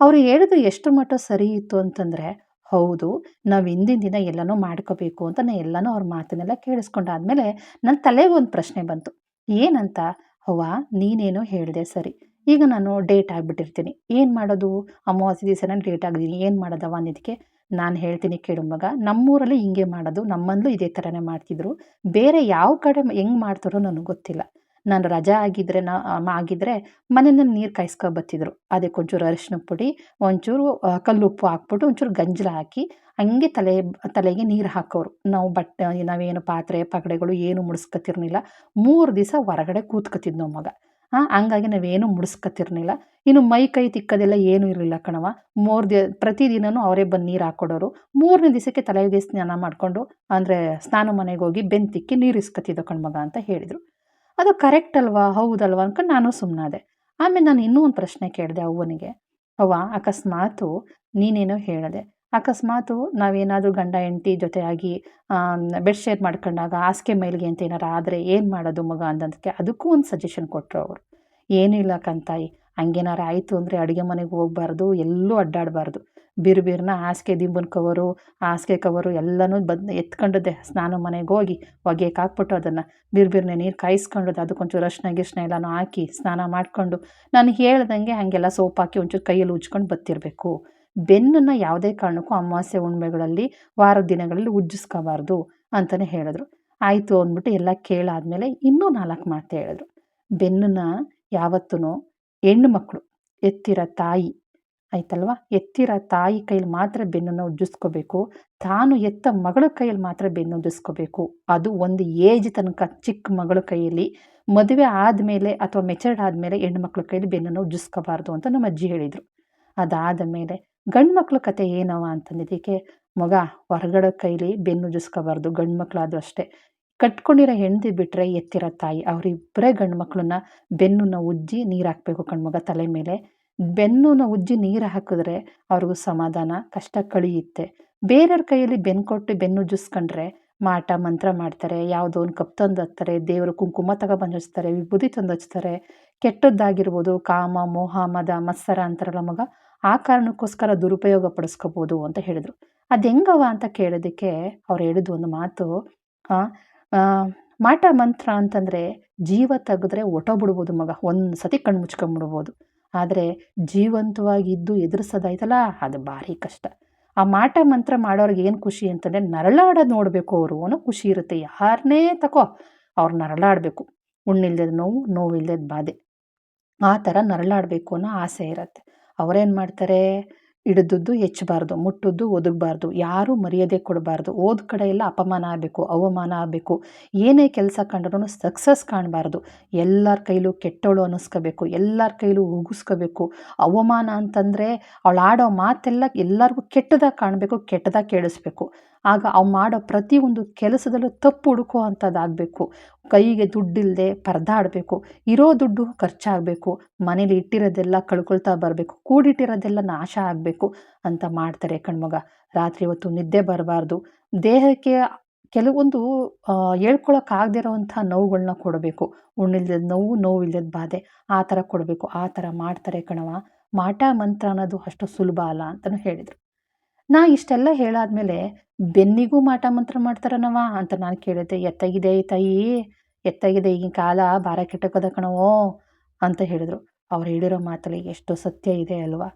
ಅವರು ಹೇಳಿದ್ರು ಎಷ್ಟು ಮಟ್ಟ ಸರಿ ಇತ್ತು ಅಂತಂದರೆ ಹೌದು, ನಾವು ಹಿಂದಿನ ದಿನ ಎಲ್ಲನೂ ಮಾಡ್ಕೋಬೇಕು ಅಂತ ನಾನು ಎಲ್ಲನೂ ಅವ್ರ ಮಾತನ್ನೆಲ್ಲ ಕೇಳಿಸ್ಕೊಂಡಾದ್ಮೇಲೆ ನನ್ನ ತಲೆಗೆ ಒಂದು ಪ್ರಶ್ನೆ ಬಂತು. ಏನಂತ? ಅವ್ವ, ನೀನೇನೋ ಹೇಳಿದೆ ಸರಿ. ಈಗ ನಾನು ಡೇಟ್ ಆಗಿಬಿಟ್ಟಿರ್ತೀನಿ. ಏನು ಮಾಡೋದು? ಅಮಾವಾಸ್ಯ ದಿವಸ ನಾನು ಡೇಟ್ ಆಗಿದ್ದೀನಿ ಏನು ಮಾಡೋದವ ಅನ್ನೋದಕ್ಕೆ ನಾನು ಹೇಳ್ತೀನಿ ಕೇಳು ಮಗ. ನಮ್ಮೂರಲ್ಲಿ ಹಿಂಗೆ ಮಾಡೋದು, ನಮ್ಮಲ್ಲೂ ಇದೇ ಥರನೇ ಮಾಡ್ತಿದ್ರು. ಬೇರೆ ಯಾವ ಕಡೆ ಹೆಂಗೆ ಮಾಡ್ತಾರೋ ನನಗೆ ಗೊತ್ತಿಲ್ಲ. ನಾನು ರಜಾ ಆಗಿದ್ರೆ ನಾ ಆಗಿದ್ರೆ ಮನೆಯಿಂದ ನೀರು ಕಾಯಿಸ್ಕೊ ಬತ್ತಿದ್ರು ಅದಕ್ಕೆ ಒಂಚೂರು ಅರಿಶಿನ ಪುಡಿ, ಒಂಚೂರು ಕಲ್ಲುಪ್ಪು ಹಾಕ್ಬಿಟ್ಟು ಒಂಚೂರು ಗಂಜಲ ಹಾಕಿ ಹಂಗೆ ತಲೆ, ತಲೆಗೆ ನೀರು ಹಾಕೋರು. ನಾವು ಬಟ್ಟೆ ನಾವೇನು ಪಾತ್ರೆ, ಪಗಡೆಗಳು ಏನು ಮುಡಿಸ್ಕೊತಿರ್ಲಿಲ್ಲ ಮೂರು ದಿವಸ ಹೊರಗಡೆ ಕೂತ್ಕೊತಿದ್ವು ಮಗ. ಹಾಂ ಹಂಗಾಗಿ ನಾವೇನು ಮುಡಿಸ್ಕೊತಿರ್ಲಿಲ್ಲ ಇನ್ನು ಮೈ ಕೈ ತಿಕ್ಕದೆಲ್ಲ ಏನೂ ಇರಲಿಲ್ಲ ಕಣವ ಮೂರು ದಿ ಪ್ರತಿದಿನವೂ ಅವರೇ ಬಂದು ನೀರು ಹಾಕೊಡೋರು. ಮೂರನೇ ದಿವಸಕ್ಕೆ ತಲೆಗೆ ಸ್ನಾನ ಮಾಡಿಕೊಂಡು ಅಂದರೆ ಸ್ನಾನ ಮನೆಗೆ ಹೋಗಿ ಬೆಂತಿಕ್ಕಿ ತಿಕ್ಕಿ ನೀರು ಇಸ್ಕೊತಿದ್ದೋ ಕಣ್ಮಗ ಅಂತ ಹೇಳಿದರು. ಅದು ಕರೆಕ್ಟ್ ಅಲ್ವಾ? ಹೌದಲ್ವಾ ಅನ್ಕೊಂಡು ನಾನು ಸುಮ್ಮನಾದೆ ಆಮೇಲೆ ನಾನು ಇನ್ನೂ ಒಂದು ಪ್ರಶ್ನೆ ಕೇಳಿದೆ ಅವ್ವನಿಗೆ. ಅವ್ವ, ಅಕಸ್ಮಾತು ನೀನೇನೋ ಹೇಳಿದೆ. ಅಕಸ್ಮಾತು ನಾವೇನಾದರೂ ಗಂಡ, ಹೆಂಡತಿ ಜೊತೆಯಾಗಿ ಬೆಡ್ ಶೇರ್ ಮಾಡ್ಕೊಂಡಾಗ ಹಾಸಿಗೆ ಮೈಲಿಗೆ ಅಂತ ಏನಾರು ಆದರೆ ಏನು ಮಾಡೋದು ಮಗ ಅಂದಂತಕ್ಕೆ ಅದಕ್ಕೂ ಒಂದು ಸಜೆಷನ್ ಕೊಟ್ಟರು ಅವರು. ಏನೂ ಇಲ್ಲ ಕಂತಾಯಿ ಹಂಗೇನಾರು ಆಯಿತು ಅಂದರೆ ಅಡುಗೆ ಮನೆಗೆ ಹೋಗ್ಬಾರ್ದು, ಎಲ್ಲೂ ಅಡ್ಡಾಡಬಾರ್ದು. ಬಿರು ಬಿರ್ನ ಹಾಸಿಗೆ ದಿಂಬನ ಕವರು, ಹಾಸಿಗೆ ಕವರು ಎಲ್ಲನೂ ಬಂದು ಎತ್ಕೊಂಡಿದ್ದೆ. ಸ್ನಾನ ಮನೆಗೆ ಹೋಗಿ ಒಗೆಯಕ್ಕೆ ಹಾಕ್ಬಿಟ್ಟು ಅದನ್ನು ಬಿರು ನೀರು ಕಾಯಿಸ್ಕೊಂಡು ಅದಕ್ಕೊಂಚೂರು ಅರ್ಶಿನ ಗಿರ್ಶಿನ ಎಲ್ಲನೂ ಹಾಕಿ ಸ್ನಾನ ಮಾಡಿಕೊಂಡು ನಾನು ಹೇಳ್ದಂಗೆ ಹಾಗೆಲ್ಲ ಸೋಪ್ ಹಾಕಿ ಒಂಚೂರು ಕೈಯಲ್ಲಿ ಉಜ್ಕೊಂಡು ಬತ್ತಿರಬೇಕು. ಬೆನ್ನನ್ನು ಯಾವುದೇ ಕಾರಣಕ್ಕೂ ಅಮಾವಾಸ್ಯೆ ಹುಣ್ಮೆಗಳಲ್ಲಿ ವಾರದ ದಿನಗಳಲ್ಲಿ ಉಜ್ಜಿಸ್ಕೋಬಾರ್ದು ಅಂತಲೇ ಹೇಳಿದ್ರು. ಆಯಿತು ಅಂದ್ಬಿಟ್ಟು ಎಲ್ಲ ಕೇಳಾದ್ಮೇಲೆ ಇನ್ನೂ ನಾಲ್ಕು ಮಾತು ಹೇಳಿದ್ರು. ಬೆನ್ನನ್ನು ಯಾವತ್ತೂ ಹೆಣ್ಣು ಮಕ್ಕಳು ಎತ್ತಿರ ತಾಯಿ ಆಯ್ತಲ್ವಾ? ಎತ್ತಿರ ತಾಯಿ ಕೈಲಿ ಮಾತ್ರ ಬೆನ್ನು ಉಜ್ಜಿಸ್ಕೋಬೇಕು. ತಾನು ಎತ್ತ ಮಗಳ ಕೈಯಲ್ಲಿ ಮಾತ್ರ ಬೆನ್ನು ಉಜ್ಜಿಸ್ಕೋಬೇಕು. ಅದು ಒಂದು ಏಜ್ ತನಕ ಚಿಕ್ಕ ಮಗಳ ಕೈಯಲ್ಲಿ. ಮದುವೆ ಆದಮೇಲೆ ಅಥವಾ ಮೆಚರ್ಡ್ ಆದಮೇಲೆ ಹೆಣ್ಮಕ್ಳ ಕೈಯಲ್ಲಿ ಬೆನ್ನು ಉಜ್ಜಿಸ್ಕೋಬಾರ್ದು ಅಂತ ನಮ್ಮ ಅಜ್ಜಿ ಹೇಳಿದರು. ಅದಾದ ಮೇಲೆ ಗಂಡು ಮಕ್ಳ ಕತೆ ಏನವ ಅಂತಂದಿದ್ದಕ್ಕೆ, ಮಗ, ಹೊರಗಡೆ ಕೈಲಿ ಬೆನ್ನು ಉಜ್ಜಿಸ್ಕೋಬಾರ್ದು. ಗಂಡು ಮಕ್ಕಳಾದ್ರೂ ಅಷ್ಟೇ. ಕಟ್ಕೊಂಡಿರೋ ಹೆಂಡತಿ ಬಿಟ್ಟರೆ ಎತ್ತಿರೋ ತಾಯಿ ಅವರಿಬ್ಬರೇ ಗಂಡು ಮಕ್ಕಳನ್ನ ಬೆನ್ನನ್ನು ಉಜ್ಜಿ ನೀರು ಹಾಕ್ಬೇಕು ಕಣ್ಮಗ ತಲೆ ಮೇಲೆ. ಬೆನ್ನನ್ನು ಉಜ್ಜಿ ನೀರು ಹಾಕಿದ್ರೆ ಅವ್ರಿಗೂ ಸಮಾಧಾನ, ಕಷ್ಟ ಕಳಿಯುತ್ತೆ. ಬೇರೆಯವ್ರ ಕೈಯಲ್ಲಿ ಬೆನ್ನು ಕೊಟ್ಟು ಬೆನ್ನು ಉಜ್ಜಿಸ್ಕೊಂಡ್ರೆ ಮಾಟ, ಮಂತ್ರ ಮಾಡ್ತಾರೆ, ಯಾವುದೋ ಒಂದು ಕಪ್ ತಂದು ಹಚ್ತಾರೆ ದೇವರು ಕುಂಕುಮ ತಗೊಬಂದು ಹಚ್ತಾರೆ, ವಿಭೂತಿ ತಂದು ಹಚ್ತಾರೆ, ಕೆಟ್ಟದ್ದಾಗಿರ್ಬೋದು, ಕಾಮ, ಮೋಹ, ಮದ, ಮತ್ಸರ ಅಂತಾರಲ್ಲ ಮಗ, ಆ ಕಾರಣಕ್ಕೋಸ್ಕರ ದುರುಪಯೋಗ ಪಡಿಸ್ಕೋಬೋದು ಅಂತ ಹೇಳಿದರು. ಅದು ಹೆಂಗವ ಅಂತ ಕೇಳೋದಕ್ಕೆ ಅವ್ರು ಹೇಳಿದ್ದು ಒಂದು ಮಾತು ಮಾಟ, ಮಂತ್ರ ಅಂತಂದರೆ ಜೀವ ತೆಗೆದ್ರೆ ಹೊಟ್ಟೋಗ್ಬಿಡ್ಬೋದು ಮಗ ಒಂದು ಸತಿ ಕಣ್ಣು ಮುಚ್ಕೊಂಬಿಡ್ಬೋದು ಆದರೆ ಜೀವಂತವಾಗಿದ್ದು ಎದುರಿಸೋದಾಯ್ತಲ್ಲ, ಅದು ಭಾರಿ ಕಷ್ಟ. ಆ ಮಾಟ ಮಂತ್ರ ಮಾಡೋರಿಗೆ ಏನು ಖುಷಿ ಅಂತಂದರೆ, ನರಳಾಡೋದು ನೋಡಬೇಕು ಅವರು, ಅನ್ನೋ ಖುಷಿ ಇರುತ್ತೆ. ಯಾರನ್ನೇ ತಕೋ ಅವ್ರು ನರಳಾಡಬೇಕು. ಹುಣ್ಣಿಲ್ದದ ನೋವು ನೋವಿಲ್ಲದ ಬಾಧೆ. ಆ ಥರ ನರಳಾಡಬೇಕು ಅನ್ನೋ ಆಸೆ ಇರುತ್ತೆ. ಅವರೇನು ಮಾಡ್ತಾರೆ? ಹಿಡಿದದ್ದು ಹೆಚ್ಚಬಾರ್ದು, ಮುಟ್ಟದ್ದು ಒದಗಬಾರ್ದು, ಯಾರೂ ಮರ್ಯಾದೆ ಕೊಡಬಾರ್ದು. ಓದ್ ಕಡೆ ಎಲ್ಲ ಅಪಮಾನ ಆಗಬೇಕು, ಅವಮಾನ ಆಗಬೇಕು. ಏನೇ ಕೆಲಸ ಕಂಡ್ರೂ ಸಕ್ಸಸ್ ಕಾಣಬಾರ್ದು. ಎಲ್ಲರ ಕೈಲೂ ಕೆಟ್ಟವಳು ಅನ್ನಿಸ್ಕೋಬೇಕು ಎಲ್ಲರ ಕೈಲೂ ಉಗಿಸ್ಕೋಬೇಕು. ಅವಮಾನ ಅಂತಂದರೆ ಅವಳು ಆಡೋ ಮಾತೆಲ್ಲ ಎಲ್ಲರಿಗೂ ಕೆಟ್ಟದಾಗಿ ಕಾಣಬೇಕು, ಕೆಟ್ಟದಾಗಿ ಕೇಳಿಸ್ಬೇಕು. ಆಗ ಅವು ಮಾಡೋ ಪ್ರತಿಯೊಂದು ಕೆಲಸದಲ್ಲೂ ತಪ್ಪು ಹುಡುಕೋ ಅಂಥದ್ದಾಗಬೇಕು ಕೈಗೆ ದುಡ್ಡಿಲ್ಲದೆ ಪರದಾಡಬೇಕು. ಇರೋ ದುಡ್ಡು ಖರ್ಚಾಗಬೇಕು. ಮನೇಲಿ ಇಟ್ಟಿರೋದೆಲ್ಲ ಕಳ್ಕೊಳ್ತಾ ಬರಬೇಕು. ಕೂಡಿಟ್ಟಿರೋದೆಲ್ಲ ನಾಶ ಆಗಬೇಕು ಅಂತ ಮಾಡ್ತಾರೆ ಕಣ್ಮಗ. ರಾತ್ರಿ ಹೊತ್ತು ನಿದ್ದೆ ಬರಬಾರ್ದು. ದೇಹಕ್ಕೆ ಕೆಲವೊಂದು ಹೇಳ್ಕೊಳಕ್ಕಾಗದೇ ಇರೋವಂಥ ನೋವುಗಳನ್ನ ಕೊಡಬೇಕು. ಉಣ್ಣಿಲ್ದದ ನೋವು ನೋವಿಲ್ಲದ ಬಾಧೆ. ಆ ಥರ ಕೊಡಬೇಕು. ಆ ಥರ ಮಾಡ್ತಾರೆ ಕಣವ ಮಾಟ ಮಂತ್ರ ಅನ್ನೋದು ಅಷ್ಟು ಸುಲಭ ಅಲ್ಲ ಅಂತಲೂ ಹೇಳಿದರು. ನಾ ಇಷ್ಟೆಲ್ಲ ಹೇಳಾದ್ಮೇಲೆ, ಬೆನ್ನಿಗೂ ಮಾಟ ಮಂತ್ರ ಮಾಡ್ತಾರನವ ಅಂತ ನಾನು ಕೇಳಿದೆ ಎತ್ತಾಗಿದೆ ತಾಯಿ, ಎತ್ತಾಗಿದೆ ಈಗಿನ ಕಾಲ, ಭಾರ ಕೆಟ್ಟಕ್ಕದ ಕಣವೋ ಅಂತ ಹೇಳಿದರು. ಅವ್ರು ಹೇಳಿರೋ ಮಾತಲ್ಲಿ ಎಷ್ಟು ಸತ್ಯ ಇದೆ ಅಲ್ವಾ.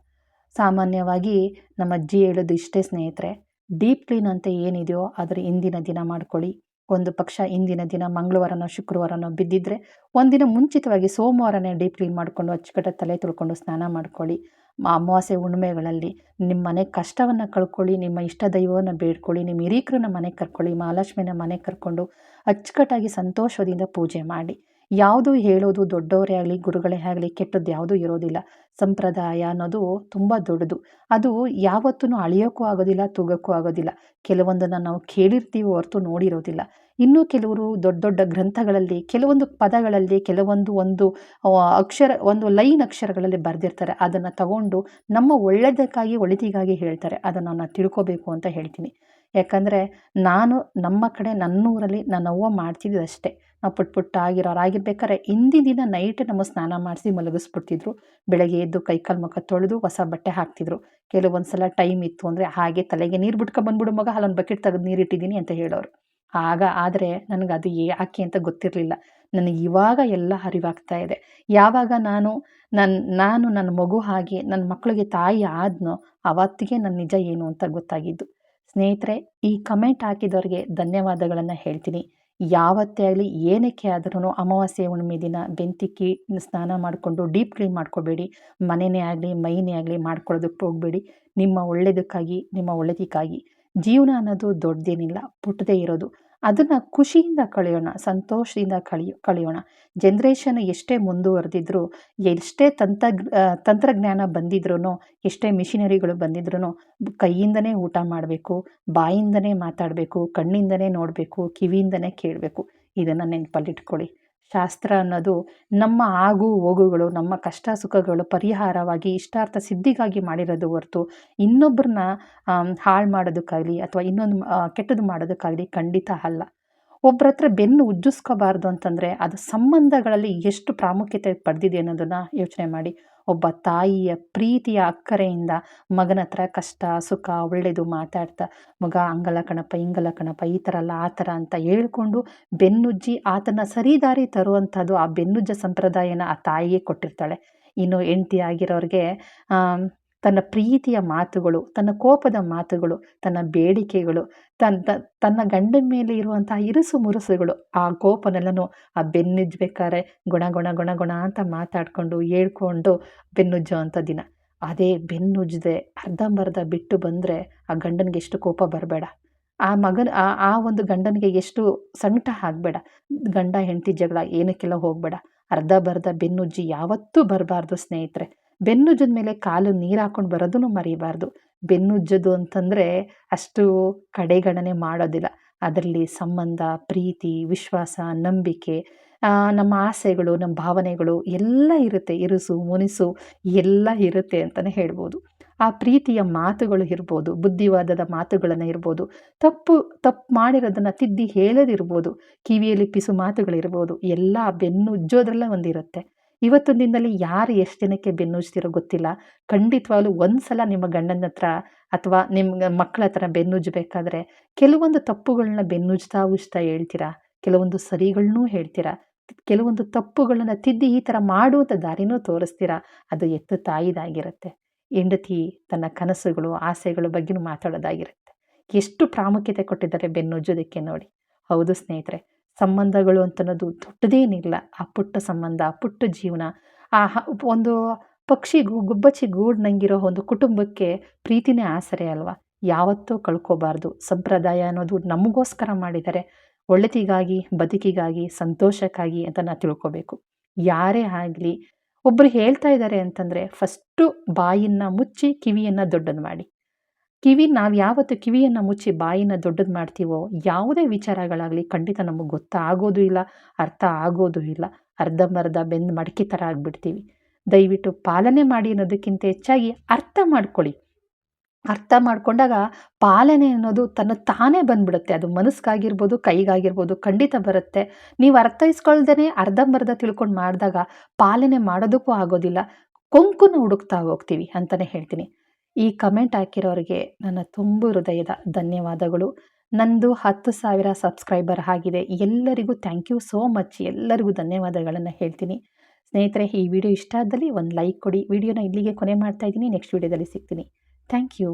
ಸಾಮಾನ್ಯವಾಗಿ ನಮ್ಮ ಅಜ್ಜಿ ಹೇಳೋದು ಇಷ್ಟೇ ಸ್ನೇಹಿತರೆ, ಡೀಪ್ ಕ್ಲೀನ್ ಅಂತ ಏನಿದೆಯೋ ಅದರ ಇಂದಿನ ದಿನ ಮಾಡ್ಕೊಳ್ಳಿ. ಒಂದು ಪಕ್ಷ ಇಂದಿನ ದಿನ ಮಂಗಳವಾರನೋ, ಶುಕ್ರವಾರನೋ ಬಿದ್ದಿದ್ರೆ, ಒಂದಿನ ಮುಂಚಿತವಾಗಿ ಸೋಮವಾರನೇ ಡೀಪ್ ಕ್ಲೀನ್ ಮಾಡಿಕೊಂಡು ಅಚ್ಚುಕಟ್ಟ ತಲೆ ತುಳ್ಕೊಂಡು ಸ್ನಾನ ಮಾಡ್ಕೊಳ್ಳಿ. ಅಮಾವಾಸ್ಯೆ ಹುಣ್ಮೆಗಳಲ್ಲಿ ನಿಮ್ಮ ಮನೆ ಕಷ್ಟವನ್ನು ಕಳ್ಕೊಳ್ಳಿ, ನಿಮ್ಮ ಇಷ್ಟ ದೈವವನ್ನು ಬೇಡ್ಕೊಳ್ಳಿ, ನಿಮ್ಮ ಹಿರೀಕರನ್ನ ಮನೆಗೆ ಕರ್ಕೊಳ್ಳಿ, ಮಹಾಲಕ್ಷ್ಮಿನ ಮನೆಗೆ ಕರ್ಕೊಂಡು ಅಚ್ಚುಕಟ್ಟಾಗಿ ಸಂತೋಷದಿಂದ ಪೂಜೆ ಮಾಡಿ. ಯಾವುದು ಹೇಳೋದು ದೊಡ್ಡವರೇ ಆಗಲಿ, ಗುರುಗಳೇ ಆಗಲಿ, ಕೆಟ್ಟದ್ದು ಯಾವುದೂ ಇರೋದಿಲ್ಲ. ಸಂಪ್ರದಾಯ ಅನ್ನೋದು ತುಂಬ ದೊಡ್ಡದು. ಅದು ಯಾವತ್ತೂ ಅಳಿಯೋಕ್ಕೂ ಆಗೋದಿಲ್ಲ, ತೂಗೋಕ್ಕೂ ಆಗೋದಿಲ್ಲ. ಕೆಲವೊಂದನ್ನು ನಾವು ಕೇಳಿರ್ತೀವಿ ಹೊರತು ನೋಡಿರೋದಿಲ್ಲ. ಇನ್ನೂ ಕೆಲವರು ದೊಡ್ಡ ದೊಡ್ಡ ಗ್ರಂಥಗಳಲ್ಲಿ, ಕೆಲವೊಂದು ಪದಗಳಲ್ಲಿ, ಕೆಲವೊಂದು ಒಂದು ಅಕ್ಷರ, ಒಂದು ಲೈನ್ ಅಕ್ಷರಗಳಲ್ಲಿ ಬರೆದಿರ್ತಾರೆ. ಅದನ್ನು ತಗೊಂಡು ನಮ್ಮ ಒಳ್ಳೆಯದಕ್ಕಾಗಿ ಒಳಿತಿಗಾಗಿ ಹೇಳ್ತಾರೆ. ಅದನ್ನು ನಾನು ತಿಳ್ಕೊಬೇಕು ಅಂತ ಹೇಳ್ತೀನಿ. ಯಾಕಂದರೆ ನಾನು ನಮ್ಮ ಕಡೆ ನನ್ನೂರಲ್ಲಿ ನನ್ನ ಅವ್ವ ಮಾಡ್ತಿದ್ದಷ್ಟೇ. ನಾವು ಪುಟ್ ಪುಟ್ಟ ಆಗಿರೋರಾಗಿರ್ಬೇಕಾದ್ರೆ ಹಿಂದಿನ ದಿನ ನೈಟ್ ನಮ್ಮ ಸ್ನಾನ ಮಾಡಿಸಿ ಮಲಗಿಸ್ಬಿಡ್ತಿದ್ರು. ಬೆಳಗ್ಗೆ ಎದ್ದು ಕೈಕಾಲು ಮುಖ ತೊಳೆದು ಹೊಸ ಬಟ್ಟೆ ಹಾಕ್ತಿದ್ರು. ಕೆಲವೊಂದು ಸಲ ಟೈಮ್ ಇತ್ತು ಅಂದರೆ ಹಾಗೆ ತಲೆಗೆ ನೀರು ಬಿಟ್ಕೊಂಡ್ಬಂದ್ಬಿಡು ಮಗ, ಅಲ್ಲೊಂದು ಬಕೆಟ್ ತೆಗೆದು ನೀರಿಟ್ಟಿದ್ದೀನಿ ಅಂತ ಹೇಳೋರು. ಆಗ ಆದರೆ ನನಗೆ ಅದು ಯಾಕೆ ಅಂತ ಗೊತ್ತಿರಲಿಲ್ಲ. ನನಗೆ ಇವಾಗ ಎಲ್ಲ ಅರಿವಾಗ್ತಾ ಇದೆ. ಯಾವಾಗ ನಾನು ನನ್ನ ನಾನು ನನ್ನ ಮಗು ಹಾಗೆ ನನ್ನ ಮಕ್ಕಳಿಗೆ ತಾಯಿ ಆದ್ನೋ ಅವತ್ತಿಗೆ ನನ್ನ ನಿಜ ಏನು ಅಂತ ಗೊತ್ತಾಗಿದ್ದು. ಸ್ನೇಹಿತರೆ, ಈ ಕಮೆಂಟ್ ಹಾಕಿದವ್ರಿಗೆ ಧನ್ಯವಾದಗಳನ್ನು ಹೇಳ್ತೀನಿ. ಯಾವತ್ತೇ ಆಗಲಿ ಏನಕ್ಕೆ ಆದ್ರೂ ಅಮಾವಾಸ್ಯೆ ಹುಣ್ಣಿಮೆ ದಿನ ಬೆಂತಿಕ್ಕಿ ಸ್ನಾನ ಮಾಡಿಕೊಂಡು ಡೀಪ್ ಕ್ಲೀನ್ ಮಾಡ್ಕೋಬೇಡಿ. ಮನೆಯೇ ಆಗಲಿ, ಮೈನೇ ಆಗಲಿ ಮಾಡ್ಕೊಳ್ಳೋದಕ್ಕೆ ಹೋಗಬೇಡಿ. ನಿಮ್ಮ ಒಳ್ಳೆಯದಕ್ಕಾಗಿ ನಿಮ್ಮ ಒಳ್ಳೆದಕ್ಕಾಗಿ. ಜೀವನ ಅನ್ನೋದು ದೊಡ್ಡದೇನಿಲ್ಲ, ಪುಟ್ಟದೇ ಇರೋದು. ಅದನ್ನು ಖುಷಿಯಿಂದ ಕಳೆಯೋಣ, ಸಂತೋಷದಿಂದ ಕಳಿ, ಕಳೆಯೋಣ. ಜನ್ರೇಷನ್ ಎಷ್ಟೇ ಮುಂದುವರೆದಿದ್ರು, ಎಷ್ಟೇ ತಂತ್ರ ತಂತ್ರಜ್ಞಾನ ಬಂದಿದ್ರೂ ಎಷ್ಟೇ ಮಿಷಿನರಿಗಳು ಬಂದಿದ್ರೂ ಕೈಯಿಂದನೇ ಊಟ ಮಾಡಬೇಕು, ಬಾಯಿಂದನೇ ಮಾತಾಡಬೇಕು, ಕಣ್ಣಿಂದನೇ ನೋಡಬೇಕು, ಕಿವಿಯಿಂದನೇ ಕೇಳಬೇಕು. ಇದನ್ನು ನೆನಪಲ್ಲಿಟ್ಕೊಳ್ಳಿ. ಶಾಸ್ತ್ರ ಅನ್ನೋದು ನಮ್ಮ ಆಗು ಹೋಗುಗಳು, ನಮ್ಮ ಕಷ್ಟ ಸುಖಗಳು ಪರಿಹಾರವಾಗಿ ಇಷ್ಟಾರ್ಥ ಸಿದ್ಧಿಗಾಗಿ ಮಾಡಿರೋದು ಹೊರತು ಇನ್ನೊಬ್ಬರನ್ನ ಹಾಳು ಮಾಡೋದಕ್ಕಾಗಲಿ ಅಥವಾ ಇನ್ನೊಂದು ಕೆಟ್ಟದ್ದು ಮಾಡೋದಕ್ಕಾಗಲಿ ಖಂಡಿತ ಅಲ್ಲ. ಒಬ್ಬರ ಹತ್ರ ಬೆನ್ನು ಉಜ್ಜಿಸ್ಕೋಬಾರ್ದು ಅಂತಂದರೆ ಅದು ಸಂಬಂಧಗಳಲ್ಲಿ ಎಷ್ಟು ಪ್ರಾಮುಖ್ಯತೆ ಪಡೆದಿದೆ ಅನ್ನೋದನ್ನು ಯೋಚನೆ ಮಾಡಿ. ಒಬ್ಬ ತಾಯಿಯ ಪ್ರೀತಿಯ ಅಕ್ಕರೆಯಿಂದ ಮಗನ ಹತ್ರ ಕಷ್ಟ, ಸುಖ ಒಳ್ಳೆಯದು ಮಾತಾಡ್ತಾ, ಮಗ, ಅಂಗಲ ಕಣಪ ಇಂಗಲ ಕಣಪ ಈ ಥರ ಅಲ್ಲ, ಆ ಥರ ಅಂತ ಹೇಳ್ಕೊಂಡು ಬೆನ್ನುಜ್ಜಿ ಆತನ ಸರಿದಾರಿ ತರುವಂಥದ್ದು ಆ ಬೆನ್ನುಜ್ಜ ಸಂಪ್ರದಾಯನ ಆ ತಾಯಿಯೇ ಕೊಟ್ಟಿರ್ತಾಳೆ. ಇನ್ನು ಹೆಂಡ್ತಿ ಆಗಿರೋರಿಗೆ ತನ್ನ ಪ್ರೀತಿಯ ಮಾತುಗಳು, ತನ್ನ ಕೋಪದ ಮಾತುಗಳು, ತನ್ನ ಬೇಡಿಕೆಗಳು ತನ್ನ ತನ್ನ ಗಂಡನ ಮೇಲೆ ಇರುವಂತಹ ಇರುಸು ಮುರುಸುಗಳು, ಆ ಕೋಪನೆಲ್ಲನೂ ಆ ಬೆನ್ನುಜ್ಬೇಕಾದ್ರೆ ಗುಣ ಗುಣ ಗುಣ ಗುಣ ಅಂತ ಮಾತಾಡಿಕೊಂಡು ಹೇಳ್ಕೊಂಡು ಬೆನ್ನುಜ್ಜೋ ಅಂತ ದಿನ. ಅದೇ ಬೆನ್ನುಜ್ಜದೆ ಅರ್ಧಂಬರ್ಧ ಬಿಟ್ಟು ಬಂದರೆ ಆ ಗಂಡನಿಗೆ ಎಷ್ಟು ಕೋಪ ಬರಬೇಡ. ಆ ಮಗನ, ಆ ಆ ಒಂದು ಗಂಡನಿಗೆ ಎಷ್ಟು ಸಂಕಟ ಆಗಬೇಡ. ಗಂಡ, ಹೆಂಡತಿ ಜಗಳ ಏನಕ್ಕೆಲ್ಲ ಹೋಗಬೇಡ. ಅರ್ಧ ಬರ್ಧ ಬೆನ್ನುಜ್ಜಿ ಯಾವತ್ತೂ ಬರಬಾರ್ದು ಸ್ನೇಹಿತರೆ. ಬೆನ್ನುಜ್ಜದ ಮೇಲೆ ಕಾಲು ನೀರು ಹಾಕೊಂಡು ಬರೋದನ್ನು ಮರಿಬಾರ್ದು. ಬೆನ್ನುಜ್ಜೋದು ಅಂತಂದರೆ ಅಷ್ಟು ಕಡೆಗಣನೆ ಮಾಡೋದಿಲ್ಲ. ಅದರಲ್ಲಿ ಸಂಬಂಧ, ಪ್ರೀತಿ, ವಿಶ್ವಾಸ, ನಂಬಿಕೆ ನಮ್ಮ ಆಸೆಗಳು, ನಮ್ಮ ಭಾವನೆಗಳು ಎಲ್ಲ ಇರುತ್ತೆ. ಇರುಸು, ಮುನಿಸು ಎಲ್ಲ ಇರುತ್ತೆ ಅಂತಲೇ ಹೇಳ್ಬೋದು. ಆ ಪ್ರೀತಿಯ ಮಾತುಗಳು ಇರ್ಬೋದು, ಬುದ್ಧಿವಾದದ ಮಾತುಗಳನ್ನು ಇರ್ಬೋದು, ತಪ್ಪು ತಪ್ಪು ಮಾಡಿರೋದನ್ನು ತಿದ್ದಿ ಹೇಳೋದಿರ್ಬೋದು, ಕಿವಿಯಲ್ಲಿ ಪಿಸು ಮಾತುಗಳಿರ್ಬೋದು, ಎಲ್ಲ ಬೆನ್ನುಜ್ಜೋದ್ರಲ್ಲೇ ಒಂದಿರುತ್ತೆ. ಇವತ್ತಿನ ದಿನದಲ್ಲಿ ಯಾರು ಎಷ್ಟು ದಿನಕ್ಕೆ ಬೆನ್ನುಜ್ತಿರೋ ಗೊತ್ತಿಲ್ಲ. ಖಂಡಿತವಾಗ್ಲೂ ಒಂದು ಸಲ ನಿಮ್ಮ ಗಂಡನ ಹತ್ರ ಅಥವಾ ನಿಮ್ಮ ಮಕ್ಕಳ ಹತ್ರ ಬೆನ್ನುಜ್ಬೇಕಾದ್ರೆ ಕೆಲವೊಂದು ತಪ್ಪುಗಳನ್ನ ಬೆನ್ನುಜ್ತಾ ಉಜ್ತಾ ಹೇಳ್ತೀರಾ? ಕೆಲವೊಂದು ಸರಿಗಳನ್ನೂ ಹೇಳ್ತೀರಾ? ಕೆಲವೊಂದು ತಪ್ಪುಗಳನ್ನು ತಿದ್ದಿ ಈ ಥರ ಮಾಡುವಂಥ ದಾರಿನೂ ತೋರಿಸ್ತೀರಾ? ಅದು ಎತ್ತು ತಾಯಿದಾಗಿರುತ್ತೆ. ಹೆಂಡತಿ ತನ್ನ ಕನಸುಗಳು, ಆಸೆಗಳ ಬಗ್ಗೆನೂ ಮಾತಾಡೋದಾಗಿರುತ್ತೆ. ಎಷ್ಟು ಪ್ರಾಮುಖ್ಯತೆ ಕೊಟ್ಟಿದ್ದಾರೆ ಬೆನ್ನುಜ್ಜೋದಕ್ಕೆ ನೋಡಿ. ಹೌದು ಸ್ನೇಹಿತರೆ ಸಂಬಂಧಗಳು ಅಂತನ್ನೋದು ದೊಡ್ಡದೇನಿಲ್ಲ. ಆ ಪುಟ್ಟ ಸಂಬಂಧ ಪುಟ್ಟ ಜೀವನ, ಆ ಒಂದು ಪಕ್ಷಿ ಗು, ಗುಬ್ಬಚ್ಚಿ ಗೂಡ್ನಂಗಿರೋ ಒಂದು ಕುಟುಂಬಕ್ಕೆ ಪ್ರೀತಿನೇ ಆಸರೆ ಅಲ್ವಾ? ಯಾವತ್ತೂ ಕಳ್ಕೋಬಾರ್ದು. ಸಂಪ್ರದಾಯ ಅನ್ನೋದು ನಮಗೋಸ್ಕರ ಮಾಡಿದ್ದಾರೆ. ಒಳ್ಳೆತಿಗಾಗಿ ಬದುಕಿಗಾಗಿ, ಸಂತೋಷಕ್ಕಾಗಿ ಅಂತ ನಾವು ತಿಳ್ಕೊಬೇಕು. ಯಾರೇ ಆಗಲಿ ಒಬ್ಬರು ಹೇಳ್ತಾ ಇದ್ದಾರೆ ಅಂತಂದರೆ, ಫಸ್ಟು ಬಾಯಿಯನ್ನು ಮುಚ್ಚಿ ಕಿವಿಯನ್ನು ದೊಡ್ಡದು ಮಾಡಿ. ಕಿವಿ, ನಾವು ಯಾವತ್ತು ಕಿವಿಯನ್ನು ಮುಚ್ಚಿ ಬಾಯಿನ ದೊಡ್ಡದು ಮಾಡ್ತೀವೋ, ಯಾವುದೇ ವಿಚಾರಗಳಾಗಲಿ ಖಂಡಿತ ನಮಗೆ ಗೊತ್ತಾಗೋದು ಇಲ್ಲ, ಅರ್ಥ ಆಗೋದು ಇಲ್ಲ. ಅರ್ಧಂಬರ್ಧ ಬೆಂದು ಮಡಕೆ ಥರ ಆಗಿಬಿಡ್ತೀವಿ. ದಯವಿಟ್ಟು ಪಾಲನೆ ಮಾಡಿ ಅನ್ನೋದಕ್ಕಿಂತ ಹೆಚ್ಚಾಗಿ ಅರ್ಥ ಮಾಡ್ಕೊಳ್ಳಿ. ಅರ್ಥ ಮಾಡಿಕೊಂಡಾಗ ಪಾಲನೆ ಅನ್ನೋದು ತನ್ನ ತಾನೇ ಬಂದ್ಬಿಡುತ್ತೆ. ಅದು ಮನಸ್ಸಿಗಾಗಿರ್ಬೋದು ಕೈಗಾಗಿರ್ಬೋದು ಖಂಡಿತ ಬರುತ್ತೆ. ನೀವು ಅರ್ಥೈಸ್ಕೊಳ್ದೇ ಅರ್ಧಂಬರ್ಧ ತಿಳ್ಕೊಂಡು ಮಾಡಿದಾಗ ಪಾಲನೆ ಮಾಡೋದಕ್ಕೂ ಆಗೋದಿಲ್ಲ. ಕೊಂಕುನ ಹುಡುಕ್ತಾ ಹೋಗ್ತೀವಿ ಅಂತಲೇ ಹೇಳ್ತೀನಿ. ಈ ಕಮೆಂಟ್ ಹಾಕಿರೋರಿಗೆ ನನ್ನ ತುಂಬ ಹೃದಯದ ಧನ್ಯವಾದಗಳು. ನಂದು ಹತ್ತು ಸಾವಿರ ಸಬ್ಸ್ಕ್ರೈಬರ್ ಆಗಿದೆ. ಎಲ್ಲರಿಗೂ ಥ್ಯಾಂಕ್ ಯು ಸೋ ಮಚ್ ಎಲ್ಲರಿಗೂ ಧನ್ಯವಾದಗಳನ್ನು ಹೇಳ್ತೀನಿ. ಸ್ನೇಹಿತರೆ, ಈ ವಿಡಿಯೋ ಇಷ್ಟ ಆದಲ್ಲಿ ಒಂದು ಲೈಕ್ ಕೊಡಿ. ವಿಡಿಯೋನ ಇಲ್ಲಿಗೆ ಕೊನೆ ಮಾಡ್ತಾ ಇದ್ದೀನಿ. ನೆಕ್ಸ್ಟ್ ವಿಡಿಯೋದಲ್ಲಿ ಸಿಗ್ತೀನಿ. Thank you